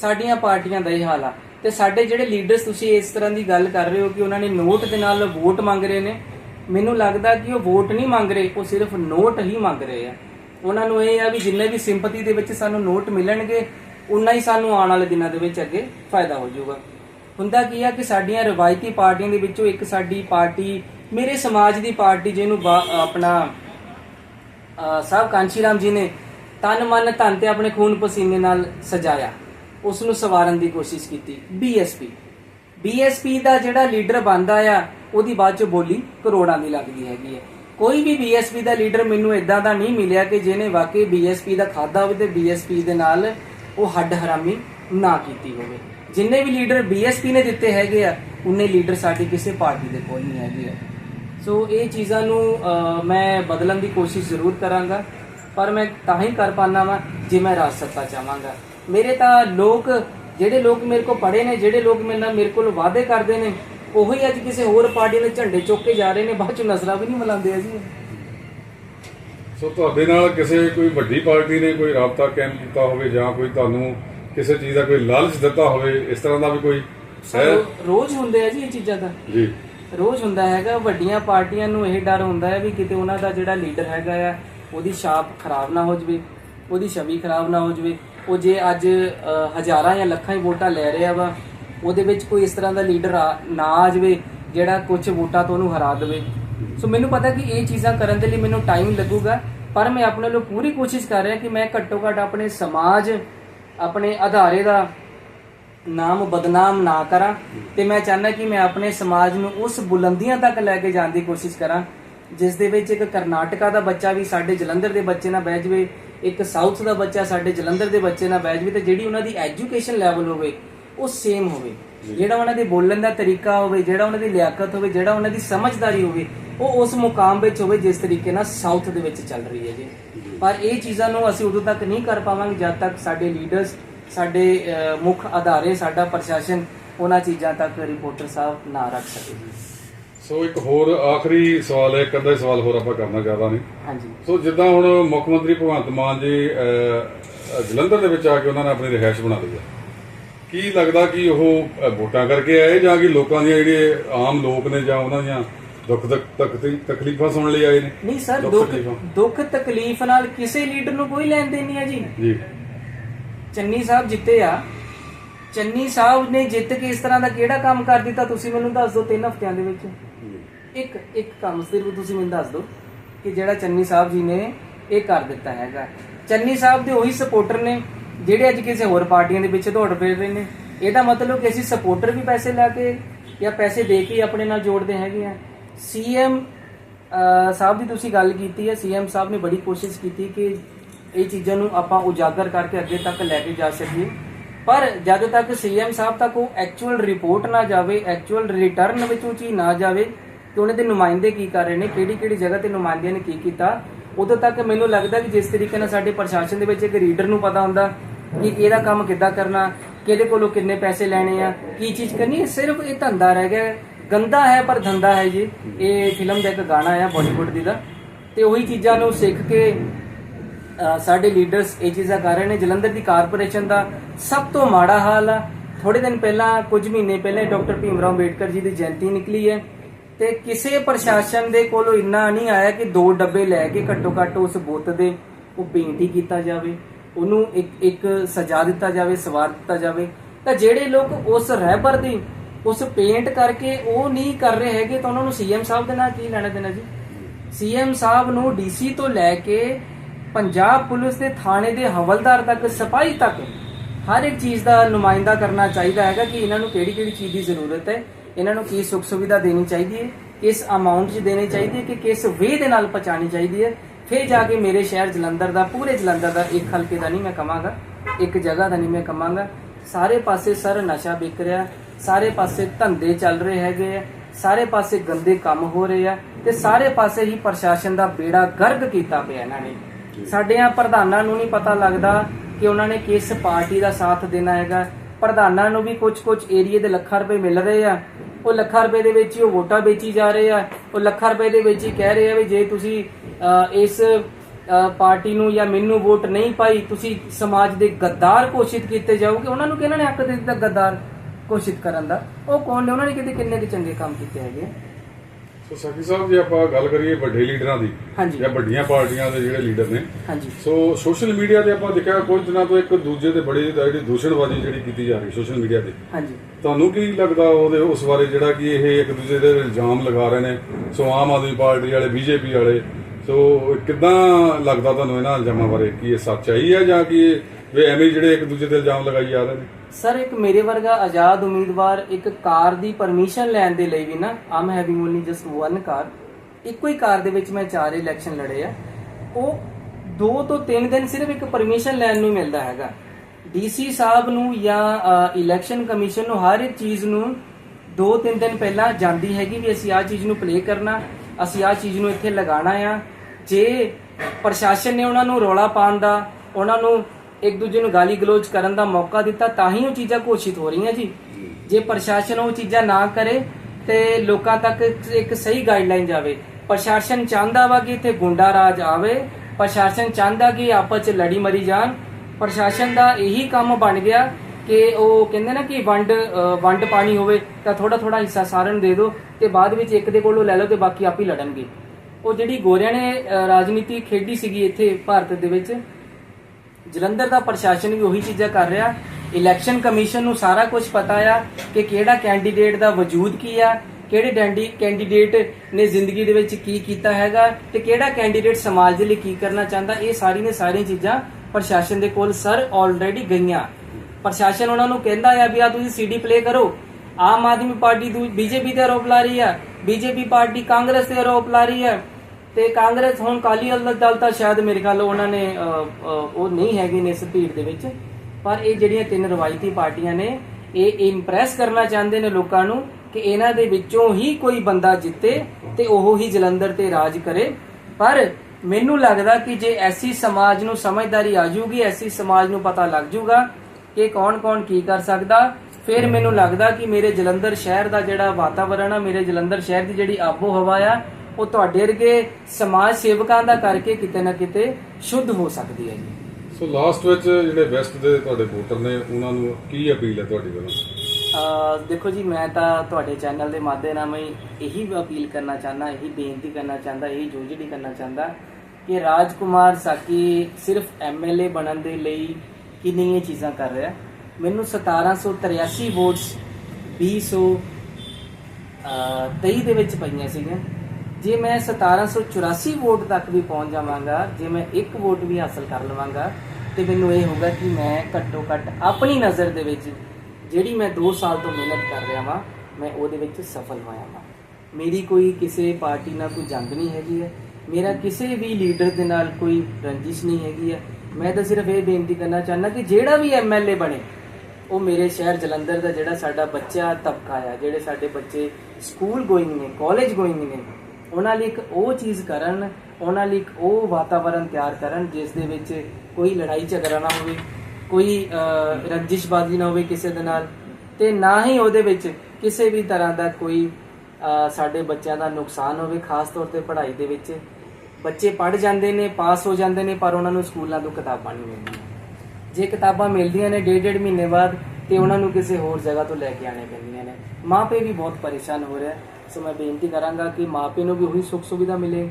ਸਾਡੀਆਂ ਪਾਰਟੀਆਂ ਦਾ ਇਹ ਹਾਲ ਆ। ਤੇ ਸਾਡੇ ਜਿਹੜੇ ਲੀਡਰਸ ਤੁਸੀਂ ਇਸ ਤਰ੍ਹਾਂ ਦੀ ਗੱਲ ਕਰ ਰਹੇ ਹੋ ਕਿ ਉਹਨਾਂ ਨੇ ਨੋਟ ਦੇ ਨਾਲ ਵੋਟ ਮੰਗ ਰਹੇ ਨੇ, ਮੈਨੂੰ ਲੱਗਦਾ ਕਿ ਉਹ ਵੋਟ ਨਹੀਂ ਮੰਗ ਰਹੇ, ਉਹ ਸਿਰਫ ਨੋਟ ਹੀ ਮੰਗ ਰਹੇ ਆ। ਉਹਨਾਂ ਨੂੰ ਇਹ ਆ ਵੀ ਜਿੰਨੇ ਵੀ ਸਿੰਪਥੀ ਦੇ ਵਿੱਚ ਸਾਨੂੰ ਨੋਟ ਮਿਲਣਗੇ, ਉਨਾ ਹੀ ਸਾਨੂੰ ਆਉਣ ਵਾਲੇ ਦਿਨਾਂ ਦੇ ਵਿੱਚ ਅੱਗੇ ਫਾਇਦਾ ਹੋ ਜਾਊਗਾ। ਹੁੰਦਾ ਕੀ ਆ ਕਿ ਸਾਡੀਆਂ ਰਵਾਇਤੀ ਪਾਰਟੀਆਂ ਦੇ ਵਿੱਚੋਂ ਇੱਕ ਸਾਡੀ ਪਾਰਟੀ, ਮੇਰੇ ਸਮਾਜ ਦੀ ਪਾਰਟੀ ਜਿਹਨੂੰ ਆਪਣਾ, ਅਹ ਸਾਹਿਬ ਕਾਂਚੀਰਾਮ ਜੀ ਨੇ ਤਨ ਮਨ ਧਨ ਤੇ ਆਪਣੇ ਖੂਨ ਪਸੀਨੇ ਨਾਲ ਸਜਾਇਆ। ਉਸ ਨੂੰ ਸਵਾਰਨ ਦੀ ਕੋਸ਼ਿਸ਼ ਕੀਤੀ। ਬੀਐਸਪੀ ਬੀਐਸਪੀ ਦਾ ਜਿਹੜਾ ਲੀਡਰ ਬਣਦਾ ਆ, ਉਹਦੀ ਬਾਅਦ ਚ ਬੋਲੀ ਕਰੋੜਾਂ ਦੀ ਲੱਗਦੀ ਹੈਗੀ ਹੈ। ਕੋਈ ਵੀ ਬੀਐਸਪੀ ਦਾ ਲੀਡਰ ਮੈਨੂੰ ਇਦਾਂ ਦਾ ਨਹੀਂ ਮਿਲਿਆ ਕਿ ਜਿਹਨੇ ਵਾਕਈ ਬੀਐਸਪੀ ਦਾ ਖਾਦਾ ਹੋਵੇ ਤੇ ਬੀਐਸਪੀ ਦੇ ਨਾਲ ਉਹ ਹੱਡ ਹਰਾਮੀ ਨਾ ਕੀਤੀ ਹੋਵੇ। ਜਿੰਨੇ ਵੀ ਲੀਡਰ ਬੀਐਸਪੀ ਨੇ ਦਿੱਤੇ ਹੈਗੇ ਆ ਉਹਨੇ ਲੀਡਰ ਸਾਡੀ ਕਿਸੇ ਪਾਰਟੀ ਦੇ ਕੋਲ ਨਹੀਂ ਹੈਗੇ ਆ। ਸੋ ਇਹ ਚੀਜ਼ਾਂ ਨੂੰ ਮੈਂ ਬਦਲਣ ਦੀ ਕੋਸ਼ਿਸ਼ ਜ਼ਰੂਰ ਕਰਾਂਗਾ, ਪਰ ਮੈਂ ਤਾਂ ਹੀ ਕਰ ਪਾਣਾ ਵਾਂ ਜੇ ਮੈਂ ਰਾਜ ਸੱਤਾ ਚਾਹਾਂਗਾ। ਮੇਰੇ ਤਾਂ ਲੋਕ ਜਿਹੜੇ ਲੋਕ ਮੇਰੇ ਕੋਲ ਪੜੇ ਨੇ ਜਿਹੜੇ ਲੋਕ ਮੇਰੇ ਨਾਲ ਮੇਰੇ ਕੋਲ ਵਾਅਦੇ ਕਰਦੇ ਨੇ ਉਹੀ ਅੱਜ ਕਿਸੇ ਹੋਰ ਪਾਰਟੀ ਦੇ ਝੰਡੇ ਚੁੱਕ ਕੇ ਜਾ ਰਹੇ ਨੇ ਬਾਅਦ ਚ ਨਜ਼ਰਾਂ ਵੀ ਨਹੀਂ ਮਿਲਾਉਂਦੇ ਆ ਜੀ ਸੋ ਤੁਹਾਡੇ ਨਾਲ ਕਿਸੇ ਕੋਈ ਵੱਡੀ ਪਾਰਟੀ ਨੇ ਕੋਈ ਰਾਬਤਾ ਕਾਇਮ ਕੀਤਾ ਹੋਵੇ ਜਾਂ ਕੋਈ ਤੁਹਾਨੂੰ ਕਿਸੇ ਚੀਜ਼ ਦਾ ਕੋਈ ਲਾਲਚ ਦਿੱਤਾ ਹੋਵੇ ਇਸ ਤਰ੍ਹਾਂ ਦਾ ਵੀ ਕੋਈ ਰੋਜ਼ ਹੁੰਦੇ ਆ ਜੀ ਇਹ ਚੀਜ਼ਾਂ ਤਾਂ ਜੀ। ਰੋਜ਼ ਹੁੰਦਾ ਹੈਗਾ ਵੱਡੀਆਂ ਪਾਰਟੀਆਂ ਨੂੰ ਇਹ ਡਰ ਹੁੰਦਾ ਹੈ ਵੀ ਕਿਤੇ ਉਹਨਾਂ ਦਾ ਜਿਹੜਾ ਲੀਡਰ ਹੈਗਾ ਆ ਉਹਦੀ ਛਾਪ ਖਰਾਬ ਨਾ ਹੋ ਜਵੇ ਉਹਦੀ ਛਵੀ ਖਰਾਬ ਨਾ ਹੋ ਜਵੇ। ਉਹ ਜੇ ਅੱਜ ਹਜ਼ਾਰਾਂ ਜਾਂ ਲੱਖਾਂ ਹੀ ਵੋਟਾਂ ਲੈ ਰਿਹਾ ਵਾ, ਉਹਦੇ ਵਿੱਚ ਕੋਈ ਇਸ ਤਰ੍ਹਾਂ ਦਾ ਲੀਡਰ ਆ- ਨਾ ਆ ਜਾਵੇ, ਜਿਹੜਾ ਕੁਝ ਵੋਟਾਂ ਤੋਂ ਉਹਨੂੰ ਹਰਾ ਦੇਵੇ। ਸੋ ਮੈਨੂੰ ਪਤਾ ਕਿ ਇਹ ਚੀਜ਼ਾਂ ਕਰਨ ਦੇ ਲਈ ਮੈਨੂੰ ਟਾਈਮ ਲੱਗੂਗਾ, ਪਰ ਮੈਂ ਆਪਣੇ ਵੱਲੋਂ ਪੂਰੀ ਕੋਸ਼ਿਸ਼ ਕਰ ਰਿਹਾ ਕਿ ਮੈਂ ਘੱਟੋ ਘੱਟ ਆਪਣੇ ਸਮਾਜ, ਆਪਣੇ ਅਧਾਰੇ ਦਾ ਨਾਮ ਬਦਨਾਮ ਨਾ ਕਰਾਂ ਤੇ ਮੈਂ ਚਾਹੁੰਦਾ ਕਿ ਮੈਂ ਆਪਣੇ ਸਮਾਜ ਨੂੰ ਉਸ ਬੁਲੰਦੀਆਂ ਤੱਕ ਲੈ ਕੇ ਜਾਣ ਦੀ ਕੋਸ਼ਿਸ਼ ਕਰਾਂ, ਜਿਸ ਦੇ ਵਿੱਚ ਇੱਕ ਕਰਨਾਟਕਾ ਦਾ ਬੱਚਾ ਵੀ ਸਾਡੇ ਜਲੰਧਰ ਦੇ ਬੱਚੇ ਨਾਲ ਬਹਿ ਜਾਵੇ ਇੱਕ ਸਾਊਥ ਦਾ ਬੱਚਾ ਸਾਡੇ ਜਲੰਧਰ ਦੇ ਬੱਚੇ ਨਾਲ ਬਹਿ ਜਾਵੇ ਤੇ ਜਿਹੜੀ ਉਹਨਾਂ ਦੀ ਐਜੂਕੇਸ਼ਨ ਲੈਵਲ ਹੋਵੇ ਉਹ ਸੇਮ ਹੋਵੇ। ਜਿਹੜਾ ਉਹਨਾਂ ਦੇ ਬੋਲਣ ਦਾ ਤਰੀਕਾ ਹੋਵੇ ਜਿਹੜਾ ਉਹਨਾਂ ਦੀ ਲਿਆਕਤ ਹੋਵੇ ਜਿਹੜਾ ਉਹਨਾਂ ਦੀ ਸਮਝਦਾਰੀ ਹੋਵੇ ਉਹ ਉਸ ਮੁਕਾਮ ਵਿੱਚ ਹੋਵੇ ਜਿਸ ਤਰੀਕੇ ਨਾਲ ਸਾਊਥ ਦੇ ਵਿੱਚ ਚੱਲ ਰਹੀ ਹੈ ਜੀ। ਪਰ ਇਹ ਚੀਜ਼ਾਂ ਨੂੰ ਅਸੀਂ ਉਦੋਂ ਤੱਕ ਨਹੀਂ ਕਰ ਪਾਵਾਂਗੇ ਜਦ ਤੱਕ ਸਾਡੇ ਲੀਡਰਸ ਸਾਡੇ ਮੁੱਖ ਆਧਾਰੇ ਸਾਡਾ ਪ੍ਰਸ਼ਾਸਨ ਉਹਨਾਂ ਚੀਜ਼ਾਂ ਤੱਕ ਰਿਪੋਰਟਰ ਸਾਹਿਬ ਨਾ ਰੱਖ ਸਕੇ। ਸੋ ਇੱਕ ਹੋਰ ਆਖਰੀ ਸਵਾਲ ਹੈ ਹੀ ਸਵਾਲ ਹੋਰ ਆਪਾਂ ਕਰਨਾ ਚਾਹਦਾ ਨਹੀਂ। ਹਾਂਜੀ। ਸੋ ਜਿੱਦਾਂ ਹੁਣ ਮੁੱਖ ਮੰਤਰੀ ਭਗਵੰਤ ਮਾਨ ਜੀ ਜਲੰਧਰ ਦੇ ਵਿੱਚ ਆ ਕੇ ਉਹਨਾਂ ਨੇ ਆਪਣੀ ਰਿਹਾਇਸ਼ ਬਣਾ ਲਈ ਹੈ। ਕੀ ਲੱਗਦਾ ਕਿ ਉਹ ਵੋਟਾਂ ਕਰਕੇ ਆਏ ਜਾਂ ਕਿ ਲੋਕਾਂ ਦੀਆਂ ਜਿਹੜੇ ਆਮ ਲੋਕ ਨੇ ਜਾਂ ਉਹਨਾਂ ਦੀਆਂ ਦੁੱਖ ਤਕ ਤਕ- ਤਕਲੀਫਾਂ ਸੁਣਨ ਲਈ ਆਏ ਨੇ? ਨਹੀਂ ਸਰ ਦੁੱਖ ਦੁੱਖ ਤਕਲੀਫਾਂ। ਦੁੱਖ ਤਕਲੀਫ ਨਾਲ ਕਿਸੇ ਲੀਡਰ ਨੂੰ ਕੋਈ ਲੈਣ ਦੇਣ ਨਹੀਂ ਹੈ ਜੀ। ਜੀ। ਚੰਨੀ ਸਾਹਿਬ ਜਿੱਤੇ ਆ। ਚੰਨੀ ਸਾਹਿਬ ਨੇ ਜਿੱਤ ਕੇ ਇਸ ਤਰ੍ਹਾਂ ਦਾ ਕਿਹੜਾ ਕੰਮ ਕਰ ਦਿੱਤਾ ਤੁਸੀਂ ਮੈਨੂੰ ਦੱਸ ਦਿਓ ਤਿੰਨ ਹਫ਼ਤਿਆਂ ਦੇ ਵਿੱਚ। ਇੱਕ ਇੱਕ ਕੰਮ ਸਿਰਫ ਤੁਸੀਂ ਮੈਨੂੰ ਦੱਸ ਦਿਓ ਕਿ ਜਿਹੜਾ ਚੰਨੀ ਸਾਹਿਬ ਜੀ ਨੇ ਇਹ ਕਰ ਦਿੱਤਾ ਹੈਗਾ। ਚੰਨੀ ਸਾਹਿਬ ਦੇ ਉਹੀ ਸਪੋਰਟਰ ਨੇ ਜਿਹੜੇ ਅੱਜ ਕਿਸੇ ਹੋਰ ਪਾਰਟੀਆਂ ਦੇ ਪਿੱਛੇ ਦੌੜ ਫਿਰ ਰਹੇ ਨੇ। ਇਹਦਾ ਮਤਲਬ ਕਿ ਅਸੀਂ ਸਪੋਰਟਰ ਵੀ ਪੈਸੇ ਲਾ ਕੇ ਜਾਂ ਪੈਸੇ ਦੇ ਕੇ ਹੀ ਆਪਣੇ ਨਾਲ ਜੋੜਦੇ ਹੈਗੇ ਆ। ਸੀਐਮ ਸਾਹਿਬ ਦੀ ਤੁਸੀਂ ਗੱਲ ਕੀਤੀ ਹੈ, ਸੀਐਮ ਸਾਹਿਬ ਨੇ ਬੜੀ ਕੋਸ਼ਿਸ਼ ਕੀਤੀ ਕਿ ਇਹ ਚੀਜ਼ਾਂ ਨੂੰ ਆਪਾਂ ਉਜਾਗਰ ਕਰਕੇ ਅੱਗੇ ਤੱਕ ਲੈ ਕੇ ਜਾ ਸਕੀਏ। ਪਰ ਜਦ ਤੱਕ ਸੀਐਮ ਸਾਹਿਬ ਤੱਕ ਉਹ ਐਕਚੁਅਲ ਰਿਪੋਰਟ ਨਾ ਜਾਵੇ ਐਕਚੁਅਲ ਰਿਟਰਨ ਵਿੱਚ ਉਹ ਚੀਜ਼ ਨਾ ਜਾਵੇ ਕਿ ਉਹਨਾਂ ਦੇ ਨੁਮਾਇੰਦੇ ਕੀ ਕਰ ਰਹੇ ਨੇ, ਕਿਹੜੀ ਕਿਹੜੀ ਜਗ੍ਹਾ ਤੇ ਨੁਮਾਇੰਦਿਆਂ ਨੇ ਕੀ ਕੀਤਾ, ਉਦੋਂ ਤੱਕ ਮੈਨੂੰ ਲੱਗਦਾ ਕਿ ਜਿਸ ਤਰੀਕੇ ਨਾਲ ਸਾਡੇ ਪ੍ਰਸ਼ਾਸਨ ਦੇ ਵਿੱਚ ਇੱਕ ਰੀਡਰ ਨੂੰ ਪਤਾ ਹੁੰਦਾ ਕਿ ਇਹਦਾ ਕੰਮ ਕਿੱਦਾਂ ਕਰਨਾ, ਕਿਹਦੇ ਕੋਲੋਂ ਕਿੰਨੇ ਪੈਸੇ ਲੈਣੇ ਆ, ਕੀ ਚੀਜ਼ ਕਰਨੀ ਹੈ, ਸਿਰਫ ਇਹ ਧੰਦਾ ਰਹਿ ਗਿਆ, ਗੰਦਾ ਹੈ ਪਰ ਧੰਦਾ ਹੈ ਜੀ। ਇਹ ਫਿਲਮ ਦਾ ਇੱਕ ਗਾਣਾ ਆ ਬਾਲੀਵੁੱਡ ਦੀ ਦਾ। ਤੇ ਉਹੀ ਚੀਜ਼ਾਂ ਨੂੰ ਸਿੱਖ ਕੇ ਸਾਡੇ ਲੀਡਰਸ ਇਹ ਚੀਜ਼ਾਂ ਕਰ ਰਹੇ ਨੇ। ਜਲੰਧਰ ਦੀ ਕਾਰਪੋਰੇਸ਼ਨ ਦਾ ਸਭ ਤੋਂ ਮਾੜਾ ਹਾਲ ਆ। ਥੋੜੇ ਦਿਨ ਪਹਿਲਾਂ, ਕੁਝ ਮਹੀਨੇ ਪਹਿਲਾਂ ਡਾਕਟਰ ਭੀਮ ਰਾਓ ਅੰਬੇਡਕਰ ਜੀ ਦੀ ਜਯੰਤੀ ਨਿਕਲੀ ਹੈ। ਤੇ ਕਿਸੇ ਪ੍ਰਸ਼ਾਸਨ ਦੇ ਕੋਲੋਂ ਇੰਨਾ ਨਹੀਂ ਆਇਆ ਕਿ ਦੋ ਡੱਬੇ ਲੈ ਕੇ ਘੱਟੋ ਘੱਟ ਉਸ ਬੁੱਤ ਦੇ ਉਹ ਪੇਂਟ ਹੀ ਕੀਤਾ ਜਾਵੇ, ਉਹਨੂੰ ਇੱਕ ਇੱਕ ਸਜਾ ਦਿੱਤਾ ਜਾਵੇ, ਸਵਾਰ ਦਿੱਤਾ ਜਾਵੇ। ਤਾਂ ਜਿਹੜੇ ਲੋਕ ਉਸ ਰਹਿਬਰ ਦੀ, ਉਸ ਪੇਂਟ ਕਰਕੇ ਉਹ ਨਹੀਂ ਕਰ ਰਹੇ ਹੈਗੇ, ਤਾਂ ਉਹਨਾਂ ਨੂੰ ਸੀਐਮ ਸਾਹਿਬ ਦੇ ਨਾਲ ਕੀ ਲੈਣਾ ਦੇਣਾ ਜੀ? ਸੀਐਮ ਸਾਹਿਬ ਨੂੰ ਡੀਸੀ ਤੋਂ ਲੈ ਕੇ ਪੰਜਾਬ ਪੁਲਿਸ ਦੇ ਥਾਣੇ ਦੇ ਹਵਲਦਾਰ ਤੱਕ, ਸਿਪਾਹੀ ਤੱਕ, ਹਰ ਇੱਕ ਚੀਜ਼ ਦਾ ਨੁਮਾਇੰਦਾ ਕਰਨਾ ਚਾਹੀਦਾ ਹੈਗਾ ਕਿ ਇਹਨਾਂ ਨੂੰ ਕਿਹੜੀ ਕਿਹੜੀ ਚੀਜ਼ ਦੀ ਜ਼ਰੂਰਤ ਹੈ। ਇਹਨਾਂ ਨੂੰ ਕੀ ਸੁੱਖ ਸੁਵਿਧਾ ਦੇਣੀ ਚਾਹੀਦੀ ਹੈ? ਕਿਸ ਅਮਾਉਂਟ 'ਚ ਦੇਣੀ ਚਾਹੀਦੀ ਹੈ ਕਿ ਕਿਸ ਵੇ ਦੇ ਨਾਲ ਪਹੁੰਚਾਣੀ ਚਾਹੀਦੀ ਹੈ? ਫਿਰ ਜਾ ਕੇ ਮੇਰੇ ਸ਼ਹਿਰ ਜਲੰਧਰ ਦਾ, ਪੂਰੇ ਜਲੰਧਰ ਦਾ ਇੱਕ ਹਲਕੇ ਦਾ ਨਹੀਂ ਮੈਂ ਕਮਾਂਗਾ ਇੱਕ ਜਗ੍ਹਾ ਦਾ ਨਹੀਂ ਮੈਂ ਕਮਾਂਗਾ ਸਾਰੇ ਪਾਸੇ ਸਰ ਨਸ਼ਾ ਵਿਕ ਰਿਹਾ, ਸਾਰੇ ਪਾਸੇ ਧੰਦੇ ਚੱਲ ਰਹੇ ਹੈਗੇ ਆ, ਸਾਰੇ ਪਾਸੇ ਗੰਦੇ ਕੰਮ ਹੋ ਰਹੇ ਆ ਤੇ ਸਾਰੇ ਪਾਸੇ ਹੀ ਪ੍ਰਸ਼ਾਸਨ ਦਾ ਬੇੜਾ ਗਰਗ ਕੀਤਾ ਪਿਆ ਇਹਨਾਂ ਨੇ। ਸਾਡਿਆਂ ਪ੍ਰਧਾਨਾਂ ਨੂੰ ਨਹੀਂ ਪਤਾ ਲੱਗਦਾ ਕਿ ਉਹਨਾਂ ਨੇ ਕਿਸ ਪਾਰਟੀ ਦਾ ਸਾਥ ਦੇਣਾ ਹੈਗਾ। ਪ੍ਰਧਾਨਾਂ ਨੂੰ ਵੀ ਕੁਝ-ਕੁਝ ਏਰੀਏ ਦੇ ਲੱਖਾਂ ਰੁਪਏ ਮਿਲ ਰਹੇ ਆ। ਉਹ ਲੱਖਾਂ ਰੁਪਏ ਦੇ ਵਿੱਚ ਹੀ ਉਹ ਵੋਟਾਂ ਵੇਚੀ ਜਾ ਰਹੇ ਆ। ਉਹ ਲੱਖਾਂ ਰੁਪਏ ਦੇ ਵਿੱਚ ਹੀ ਕਹਿ ਰਹੇ ਆ ਵੀ ਜੇ ਤੁਸੀਂ ਇਸ ਪਾਰਟੀ ਨੂੰ ਜਾਂ ਮੈਨੂੰ ਵੋਟ ਨਹੀਂ ਪਾਈ, ਤੁਸੀਂ ਸਮਾਜ ਦੇ ਗੱਦਾਰ ਘੋਸ਼ਿਤ ਕੀਤੇ ਜਾਓਗੇ। ਉਹਨਾਂ ਨੂੰ ਕਿਹਨਾਂ ਨੇ ਹੱਕ ਦੇ ਦਿੱਤਾ ਗੱਦਾਰ ਘੋਸ਼ਿਤ ਕਰਨ ਦਾ? ਉਹ ਕੌਣ ਨੇ? ਉਹਨਾਂ ਨੇ ਕਿਤੇ ਕਿੰਨੇ ਕੁ ਚੰਗੇ ਕੰਮ ਕੀਤੇ ਹੈਗੇ ਆ? ਸੋ ਸਾਕੀ ਸਾਹਿਬ ਜੇ ਆਪਾਂ ਗੱਲ ਕਰੀਏ ਵੱਡੇ ਲੀਡਰਾਂ ਦੀ ਹਾਂਜੀ। ਜਾਂ ਵੱਡੀਆਂ ਪਾਰਟੀਆਂ ਦੇ ਜਿਹੜੇ ਲੀਡਰ ਨੇ ਹਾਂਜੀ। ਸੋ ਸੋਸ਼ਲ ਮੀਡੀਆ ਤੇ ਆਪਾਂ ਦੇਖਿਆ ਕੁਝ ਦਿਨਾਂ ਤੋਂ ਇੱਕ ਦੂਜੇ ਤੇ ਬੜੀ ਜਿਹੜੀ ਦੂਸ਼ਣਬਾਜ਼ੀ ਜਿਹੜੀ ਕੀਤੀ ਜਾ ਰਹੀ ਸੋਸ਼ਲ ਮੀਡੀਆ ਤੇ। ਹਾਂਜੀ। ਤੁਹਾਨੂੰ ਕੀ ਲੱਗਦਾ ਉਹਦੇ ਉਸ ਬਾਰੇ ਜਿਹੜਾ ਕਿ ਇਹ ਇੱਕ ਦੂਜੇ ਦੇ ਇਲਜ਼ਾਮ ਲਗਾ ਰਹੇ ਨੇ? ਸੋ ਆਮ ਆਦਮੀ ਪਾਰਟੀ ਵਾਲੇ ਬੀਜੇਪੀ ਵਾਲੇ ਸੋ ਕਿਦਾਂ ਲੱਗਦਾ ਤੁਹਾਨੂੰ ਇਹਨਾਂ ਇਲਜ਼ਾਮਾਂ ਬਾਰੇ? ਕੀ ਇਹ ਸੱਚਾਈ ਹੈ ਜਾਂ ਕਿ ਇਹ ਵੀ ਐਵੇਂ ਹੀ ਜਿਹੜੇ ਇੱਕ ਦੂਜੇ ਤੇ ਇਲਜ਼ਾਮ ਲਗਾਈ ਜਾ ਰਹੇ ਨੇ। ਸਰ, ਇੱਕ ਮੇਰੇ ਵਰਗਾ ਆਜ਼ਾਦ ਉਮੀਦਵਾਰ ਇੱਕ ਕਾਰ ਦੀ ਪਰਮਿਸ਼ਨ ਲੈਣ ਦੇ ਲਈ ਵੀ ਨਾ ਆਮ having only just one car ਇੱਕੋ ਹੀ ਕਾਰ ਦੇ ਵਿੱਚ ਮੈਂ ਚਾਰ ਇਲੈਕਸ਼ਨ ਲੜੇ ਆ। ਉਹ 2 ਤੋਂ 3 ਦਿਨ ਸਿਰਫ ਇੱਕ ਪਰਮਿਸ਼ਨ ਲੈਣ ਨੂੰ ਮਿਲਦਾ ਹੈਗਾ। ਡੀਸੀ ਸਾਹਿਬ ਨੂੰ ਜਾਂ ਇਲੈਕਸ਼ਨ ਕਮਿਸ਼ਨ ਨੂੰ ਹਰ ਇੱਕ ਚੀਜ਼ ਨੂੰ 2-3 ਦਿਨ ਪਹਿਲਾਂ ਜਾਂਦੀ ਹੈਗੀ ਵੀ ਅਸੀਂ ਆਹ ਚੀਜ਼ ਨੂੰ ਪਲੇ ਕਰਨਾ, ਅਸੀਂ ਆਹ ਚੀਜ਼ ਨੂੰ ਇੱਥੇ ਲਗਾਉਣਾ ਆ। ਜੇ ਪ੍ਰਸ਼ਾਸਨ ਨੇ ਉਹਨਾਂ ਨੂੰ ਰੋਲਾ ਪਾਉਣ ਦਾ, ਉਹਨਾਂ ਨੂੰ ਇੱਕ ਦੂਜੇ ਨੂੰ ਗਾਲੀ ਗਲੋਚ ਕਰਨ ਦਾ ਮੌਕਾ ਦਿੱਤਾ ਤਾਂ ਹੀ ਉਹ ਚੀਜ਼ਾਂ ਘੋਸ਼ਿਤ ਹੋ ਰਹੀਆਂ ਜੀ। ਜੇ। ਪ੍ਰਸ਼ਾਸਨ ਉਹ ਚੀਜ਼ਾਂ ਨਾ ਕਰੇ ਤੇ ਲੋਕਾਂ ਤੱਕ ਇੱਕ ਸਹੀ ਗਾਈਡਲਾਈਨ ਜਾਵੇ। ਪ੍ਰਸ਼ਾਸਨ ਚਾਹੁੰਦਾ ਵਾ ਕਿ ਇੱਥੇ ਗੁੰਡਾ ਰਾਜ ਆਵੇ। ਪ੍ਰਸ਼ਾਸਨ ਚਾਹੁੰਦਾ ਕਿ ਆਪਸ ਚ ਲੜੀ ਮਰੀ ਜਾਣ। ਪ੍ਰਸ਼ਾਸਨ ਦਾ ਇਹੀ ਕੰਮ ਬਣ ਗਿਆ ਕਿ ਉਹ ਕਹਿੰਦੇ ਨਾ ਕਿ ਵੰਡ ਵੰਡ ਪਾਣੀ ਹੋਵੇ ਤਾਂ ਥੋੜਾ ਥੋੜਾ ਹਿੱਸਾ ਸਾਰਿਆਂ ਨੂੰ ਦੇ ਦਿਓ ਤੇ ਬਾਅਦ ਵਿੱਚ ਇੱਕ ਦੇ ਕੋਲੋਂ ਲੈ ਲਓ ਤੇ ਬਾਕੀ ਆਪ ਹੀ ਲੜਨਗੇ। ਉਹ ਜਿਹੜੀ ਗੋਰਿਆਂ ਨੇ ਰਾਜਨੀਤੀ ਖੇਡੀ ਸੀਗੀ ਇੱਥੇ ਭਾਰਤ ਦੇ ਵਿੱਚ ਜਲੰਧਰ ਦਾ ਪ੍ਰਸ਼ਾਸਨ ਵੀ ਉਹੀ ਚੀਜ਼ਾਂ ਕਰ ਰਿਹਾ। ਇਲੈਕਸ਼ਨ ਕਮਿਸ਼ਨ ਨੂੰ ਸਾਰਾ ਕੁਝ ਪਤਾ ਆ ਕਿ ਕਿਹੜਾ ਕੈਂਡੀਡੇਟ ਦਾ ਵਜੂਦ ਕੀ ਆ, ਕਿਹੜੇ ਡੈਂਡੀ, ਕੈਂਡੀਡੇਟ ਨੇ ਜ਼ਿੰਦਗੀ ਦੇ ਵਿੱਚ ਕੀ ਕੀਤਾ ਹੈਗਾ ਤੇ ਕਿਹੜਾ ਕੈਂਡੀਡੇਟ ਸਮਾਜ ਦੇ ਲਈ ਕੀ ਕਰਨਾ ਚਾਹੁੰਦਾ, ਇਹ ਸਾਰੀ ਨੇ ਸਾਰੀਆਂ ਚੀਜ਼ਾਂ ਪ੍ਰਸ਼ਾਸਨ ਦੇ ਕੋਲ ਸਰ ਆਲਰੇਡੀ ਗਈਆਂ। ਪ੍ਰਸ਼ਾਸਨ ਉਹਨਾਂ ਨੂੰ ਕਹਿੰਦਾ ਆ ਵੀ ਆ ਤੁਸੀਂ ਸੀਡੀ ਪਲੇ ਕਰੋ। ਆਮ ਆਦਮੀ ਪਾਰਟੀ ਦੂ ਬੀਜੇਪੀ ਤੇ ਆਰੋਪ ਲਾ ਰਹੀ ਆ। ਬੀਜੇਪੀ ਪਾਰਟੀ ਕਾਂਗਰਸ ਤੇ ਆਰੋਪ ਲਾ ਰਹੀ ਹੈ ਤੇ ਕਾਂਗਰਸ ਹੁਣ ਕਾਲੀ ਦਲ ਤਾਂ ਸ਼ਾਇਦ ਮੇਰੇ ਖਿਆਲ ਉਹਨਾਂ ਨੇ ਉਹ ਨਹੀਂ ਹੈਗੇ ਨੇ ਇਸ ਭੀੜ ਦੇ ਵਿੱਚ। ਪਰ ਇਹ ਜਿਹੜੀਆਂ ਤਿੰਨ ਰਵਾਇਤੀ ਪਾਰਟੀਆਂ ਨੇ, ਇਹ ਇੰਪ੍ਰੈਸ ਕਰਨਾ ਚਾਹੁੰਦੇ ਨੇ ਲੋਕਾਂ ਨੂੰ ਕਿ ਇਹਨਾਂ ਦੇ ਵਿੱਚੋਂ ਹੀ ਕੋਈ ਬੰਦਾ ਜਿੱਤੇ ਤੇ ਉਹ ਹੀ ਜਲੰਧਰ ਤੇ ਰਾਜ ਕਰੇ। ਪਰ ਮੈਨੂੰ ਲੱਗਦਾ ਕਿ ਜੇ ਐਸੀ ਸਮਾਜ ਨੂੰ ਸਮਝਦਾਰੀ ਆ ਜਾਊਗੀ ਐਸੀ ਸਮਾਜ ਨੂੰ ਪਤਾ ਲੱਗ ਜੂਗਾ ਕਿ ਕੌਣ-ਕੌਣ ਕੀ ਕਰ ਸਕਦਾ। ਫਿਰ ਮੈਨੂੰ ਲੱਗਦਾ ਕਿ ਮੇਰੇ ਜਲੰਧਰ ਸ਼ਹਿਰ ਦਾ ਜਿਹੜਾ ਵਾਤਾਵਰਣ ਆ, ਮੇਰੇ ਜਲੰਧਰ ਸ਼ਹਿਰ ਦੀ ਜਿਹੜੀ ਆਬੋ ਹਵਾ ਆ ਉਹ ਤੁਹਾਡੇ ਵਰਗੇ ਸਮਾਜ ਸੇਵਕਾਂ ਦਾ ਕਰਕੇ ਕਿਤੇ ਨਾ ਕਿਤੇ ਸ਼ੁੱਧ ਹੋ ਸਕਦੀ ਹੈ ਜੀ। ਸੋ ਲਾਸਟ ਵਿੱਚ ਜਿਹੜੇ ਵੈਸਟ ਦੇ ਤੁਹਾਡੇ ਵੋਟਰ ਨੇ ਉਹਨਾਂ ਨੂੰ ਕੀ ਅਪੀਲ ਹੈ ਤੁਹਾਡੀ ਵੱਲੋਂ? ਦੇਖੋ ਜੀ ਮੈਂ ਤਾਂ ਤੁਹਾਡੇ ਚੈਨਲ ਦੇ ਮਾਧਿਅਮ ਨਾਲ ਇਹੀ ਅਪੀਲ ਕਰਨਾ ਚਾਹੁੰਦਾ ਇਹੀ ਬੇਨਤੀ ਕਰਨਾ ਚਾਹੁੰਦਾ ਇਹੀ ਜੋਜੜੀ ਕਰਨਾ ਚਾਹੁੰਦਾ ਕਿ ਰਾਜਕੁਮਾਰ ਸਾਕੀ ਸਿਰਫ ਐਮਐਲਏ ਬਣਨ ਦੇ ਲਈ ਕਿੰਨੀਆਂ ਇਹ ਚੀਜ਼ਾਂ ਕਰ ਰਿਹਾ। ਮੈਨੂੰ 1783 ਵੋਟਸ 200 23 ਦੇ ਵਿੱਚ ਪਈਆਂ ਸੀਗੀਆਂ। ਜੇ ਮੈਂ 1784 ਵੋਟ ਤੱਕ ਵੀ ਪਹੁੰਚ ਜਾਵਾਂਗਾ, ਜੇ ਮੈਂ ਇੱਕ ਵੋਟ ਵੀ ਹਾਸਲ ਕਰ ਲਵਾਂਗਾ, ਤੇ ਮੈਨੂੰ ਇਹ ਹੋਊਗਾ ਕਿ ਮੈਂ ਘੱਟੋ ਘੱਟ ਆਪਣੀ ਨਜ਼ਰ ਦੇ ਵਿੱਚ ਜਿਹੜੀ ਮੈਂ 2 ਸਾਲ ਤੋਂ ਮਿਹਨਤ ਕਰ ਰਿਹਾ ਵਾਂ, ਮੈਂ ਉਹਦੇ ਵਿੱਚ ਸਫਲ ਹੋਇਆ ਵਾਂ। ਮੇਰੀ ਕੋਈ ਕਿਸੇ ਪਾਰਟੀ ਨਾਲ ਕੋਈ ਜੰਗ ਨਹੀਂ ਹੈਗੀ ਹੈ। ਮੇਰਾ ਕਿਸੇ ਵੀ ਲੀਡਰ ਦੇ ਨਾਲ ਕੋਈ ਰੰਜਿਸ਼ ਨਹੀਂ ਹੈਗੀ ਹੈ। ਮੈਂ ਤਾਂ ਸਿਰਫ ਇਹ ਬੇਨਤੀ ਕਰਨਾ ਚਾਹੁੰਦਾ ਕਿ ਜਿਹੜਾ ਵੀ ਐਮਐਲਏ ਬਣੇ, ਉਹ ਮੇਰੇ ਸ਼ਹਿਰ ਜਲੰਧਰ ਦਾ ਜਿਹੜਾ ਸਾਡਾ ਬੱਚਾ ਤਬਕਾ ਆ, ਜਿਹੜੇ ਸਾਡੇ ਬੱਚੇ ਸਕੂਲ ਗੋਇੰਗ ਨੇ ਕਾਲਜ ਗੋਇੰਗ ਨੇ ਉਹਨਾਂ ਲਈ ਇੱਕ ਉਹ ਚੀਜ਼ ਕਰਨ, ਉਹਨਾਂ ਲਈ ਇੱਕ ਉਹ ਵਾਤਾਵਰਣ ਤਿਆਰ ਕਰਨ ਜਿਸ ਦੇ ਵਿੱਚ ਕੋਈ ਲੜਾਈ ਝਗੜਾ ਨਾ ਹੋਵੇ, ਕੋਈ ਰੰਜਿਸ਼ਬਾਜ਼ੀ ਨਾ ਹੋਵੇ ਕਿਸੇ ਦੇ ਨਾਲ ਤੇ ਨਾ ਹੀ ਉਹਦੇ ਵਿੱਚ ਕਿਸੇ ਵੀ ਤਰ੍ਹਾਂ ਦਾ ਕੋਈ ਸਾਡੇ ਬੱਚਿਆਂ ਦਾ ਨੁਕਸਾਨ ਹੋਵੇ, ਖਾਸ ਤੌਰ ਤੇ ਪੜ੍ਹਾਈ ਦੇ ਵਿੱਚ। ਬੱਚੇ ਪੜ੍ਹ ਜਾਂਦੇ ਨੇ, ਪਾਸ ਹੋ ਜਾਂਦੇ ਨੇ, ਪਰ ਉਹਨਾਂ ਨੂੰ ਸਕੂਲਾਂ ਤੋਂ ਕਿਤਾਬਾਂ ਨਹੀਂ ਮਿਲਦੀਆਂ। ਜੇ ਕਿਤਾਬਾਂ ਮਿਲਦੀਆਂ ਨੇ ਡੇਢ ਡੇਢ ਮਹੀਨੇ ਬਾਅਦ ਤੇ ਉਹਨਾਂ ਨੂੰ ਕਿਸੇ ਹੋਰ ਜਗ੍ਹਾ ਤੋਂ ਲੈ ਕੇ ਆਣੇ ਪੈਂਦੀਆਂ ਨੇ। ਮਾਪੇ ਵੀ ਬਹੁਤ ਪਰੇਸ਼ਾਨ ਹੋ ਰਿਹਾ। ਸੋ ਮੈਂ ਬੇਨਤੀ ਕਰਾਂਗਾ ਕਿ ਮਾਪੇ ਨੂੰ ਵੀ ਉਹੀ ਸੁੱਖ ਸੁਵਿਧਾ ਮਿਲੇ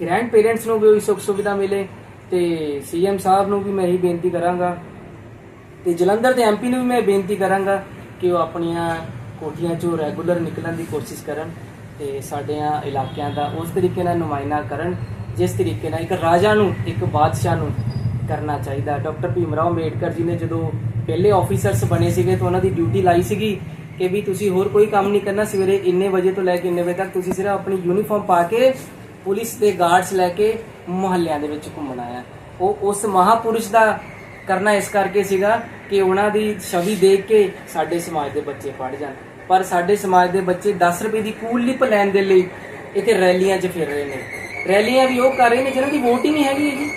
ਗ੍ਰੈਂਡ ਪੇਰੈਂਟਸ ਨੂੰ ਵੀ ਉਹੀ ਸੁੱਖ ਸੁਵਿਧਾ ਮਿਲੇ ਤੇ ਸੀਐਮ ਸਾਹਿਬ ਨੂੰ ਵੀ ਮੈਂ ਇਹੀ ਬੇਨਤੀ ਕਰਾਂਗਾ ਤੇ ਜਲੰਧਰ ਦੇ ਐਮਪੀ ਨੂੰ ਵੀ ਮੈਂ ਬੇਨਤੀ ਕਰਾਂਗਾ ਕਿ ਉਹ ਆਪਣੀਆਂ ਕੋਠੀਆਂ 'ਚੋਂ ਰੈਗੂਲਰ ਨਿਕਲਣ ਦੀ ਕੋਸ਼ਿਸ਼ ਕਰਨ ਤੇ ਸਾਡਿਆਂ ਇਲਾਕਿਆਂ ਦਾ ਉਸ ਤਰੀਕੇ ਨਾਲ ਨੁਮਾਇਨਾ ਕਰਨ, ਜਿਸ ਤਰੀਕੇ ਨਾਲ ਇੱਕ ਰਾਜਾ ਨੂੰ, ਇੱਕ ਬਾਦਸ਼ਾਹ ਨੂੰ ਕਰਨਾ ਚਾਹੀਦਾ। ਡਾਕਟਰ ਭੀਮ ਰਾਓ ਅੰਬੇਡਕਰ ਜੀ ਨੇ ਜਦੋਂ ਪਹਿਲੇ ਆਫੀਸਰਸ ਬਣੇ ਸੀਗੇ ਤਾਂ ਉਹਨਾਂ ਦੀ ਡਿਊਟੀ ਲਾਈ ਸੀਗੀ ਕਿ ਵੀ ਤੁਸੀਂ ਹੋਰ ਕੋਈ ਕੰਮ ਨਹੀਂ ਕਰਨਾ, ਸਵੇਰੇ ਇੰਨੇ ਵਜੇ ਤੋਂ ਲੈ ਕੇ ਇੰਨੇ ਵਜੇ ਤੱਕ ਤੁਸੀਂ ਸਿਰਫ ਆਪਣੀ ਯੂਨੀਫਾਰਮ ਪਾ ਕੇ ਪੁਲਿਸ ਦੇ ਗਾਰਡਸ ਲੈ ਕੇ ਮੁਹੱਲਿਆਂ ਦੇ ਵਿੱਚ ਘੁੰਮਣਾ ਆ ਉਹ ਉਸ ਮਹਾਪੁਰਸ਼ ਦਾ ਕਰਨਾ ਇਸ ਕਰਕੇ ਸੀਗਾ ਕਿ ਉਹਨਾਂ ਦੀ ਛਵੀ ਦੇਖ ਕੇ ਸਾਡੇ ਸਮਾਜ ਦੇ ਬੱਚੇ ਪੜ ਜਾਣ। ਪਰ ਸਾਡੇ ਸਮਾਜ ਦੇ ਬੱਚੇ 10 ਰੁਪਏ ਦੀ ਕੂਲ ਲਿਪ ਲੈਣ ਦੇ ਲਈ ਇੱਥੇ ਰੈਲੀਆਂ 'ਚ ਫਿਰ ਰਹੇ ਨੇ। ਰੈਲੀਆਂ ਵੀ ਉਹ ਕਰ ਰਹੇ ਨੇ ਜਿਹਨਾਂ ਦੀ ਵੋਟ ਹੀ ਨਹੀਂ ਹੈਗੀ ਜੀ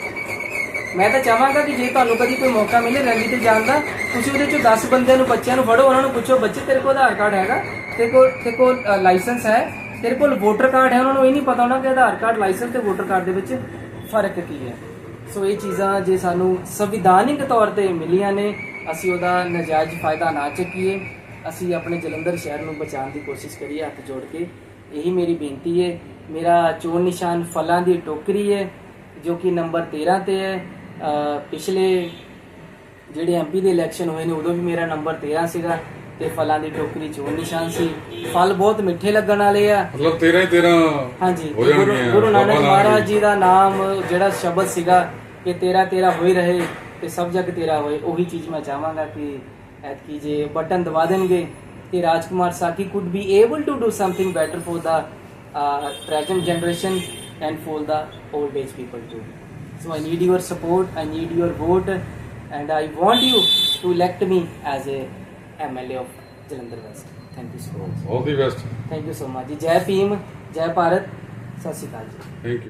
ਮੈਂ ਤਾਂ ਚਾਹਾਂਗਾ ਕਿ ਜੇ ਤੁਹਾਨੂੰ ਕਦੀ ਕੋਈ ਮੌਕਾ ਮਿਲੇ ਰੈਲੀ ਤੇ ਜਾਣ ਦਾ, ਤੁਸੀਂ ਉਹਦੇ ਚੋਂ 10 ਬੰਦਿਆਂ ਨੂੰ, ਬੱਚਿਆਂ ਨੂੰ ਫੜੋ, ਉਹਨਾਂ ਨੂੰ ਪੁੱਛੋ, ਬੱਚੇ ਤੇਰੇ ਕੋਲ ਆਧਾਰ ਕਾਰਡ ਹੈਗਾ, ਤੇਰੇ ਕੋਲ ਤੇਰੇ ਕੋਲ ਲਾਇਸੈਂਸ ਹੈ, ਤੇਰੇ ਕੋਲ ਵੋਟਰ ਕਾਰਡ ਹੈ, ਉਹਨਾਂ ਨੂੰ ਇਹ ਨਹੀਂ ਪਤਾ ਹੋਣਾ ਕਿ ਆਧਾਰ ਕਾਰਡ ਲਾਇਸੈਂਸ ਤੇ ਵੋਟਰ ਕਾਰਡ ਦੇ ਵਿੱਚ ਫ਼ਰਕ ਕੀ ਹੈ। ਸੋ ਇਹ ਚੀਜ਼ਾਂ ਜੇ ਸਾਨੂੰ ਸੰਵਿਧਾਨਿਕ ਤੌਰ ਤੇ ਮਿਲੀਆਂ ਨੇ, ਅਸੀਂ ਉਹਦਾ ਨਜਾਇਜ਼ ਫਾਇਦਾ ਨਾ ਚੱਕੀਏ, ਅਸੀਂ ਆਪਣੇ ਜਲੰਧਰ ਸ਼ਹਿਰ ਨੂੰ ਬਚਾਉਣ ਦੀ ਕੋਸ਼ਿਸ਼ ਕਰੀਏ, ਹੱਥ ਜੋੜ ਕੇ। ਇਹੀ ਮੇਰੀ ਬੇਨਤੀ ਹੈ। ਮੇਰਾ ਚੋਣ ਨਿਸ਼ਾਨ ਫਲਾਂ ਦੀ ਟੋਕਰੀ ਹੈ, ਜੋ ਕਿ ਨੰਬਰ 13 ਤੇ ਹੈ। ਪਿਛਲੇ ਜਿਹੜੇ ਐਮਪੀ ਦੇ ਇਲੈਕਸ਼ਨ ਹੋਏ ਨੇ ਉਦੋਂ ਵੀ ਮੇਰਾ ਨੰਬਰ 13 ਸੀਗਾ ਤੇ ਫਲਾਂ ਦੀ ਟੋਕਰੀ ਚੋਣ ਨਿਸ਼ਾਨ ਸੀ। ਫਲ ਬਹੁਤ ਮਿੱਠੇ ਲੱਗਣ ਵਾਲੇ ਆ। ਮਤਲਬ 13 ਹੀ 13 ਹਾਂਜੀ ਹੋ ਗੁਰੂ ਜਾਣਗੀਆਂ ਗੁਰੂ ਨਾਨਕ ਬਾਬਾ ਮਹਾਰਾਜ ਜੀ। ਦਾ ਨਾਮ ਜਿਹੜਾ ਸ਼ਬਦ ਸੀਗਾ ਕਿ ਤੇਰਾ ਤੇਰਾ ਹੋਈ ਰਹੇ ਤੇ ਸਭ ਜਗ ਤੇਰਾ ਹੋਏ ਉਹੀ ਚੀਜ਼ ਮੈਂ ਚਾਹਾਂਗਾ ਕਿ ਐਤਕੀ ਜੇ ਬਟਨ ਦਬਾ ਦੇਣਗੇ ਤੇ Rajkumar ਸਾਕੀ could be able to do something better for the present generation and for the old age people too So I need your support, I need your vote, and I want you to elect me as a MLA of Jalandhar West. Thank you so much. All the best. Thank you so much. Jai Bhim, Jai Bharat, Sasi Thank you.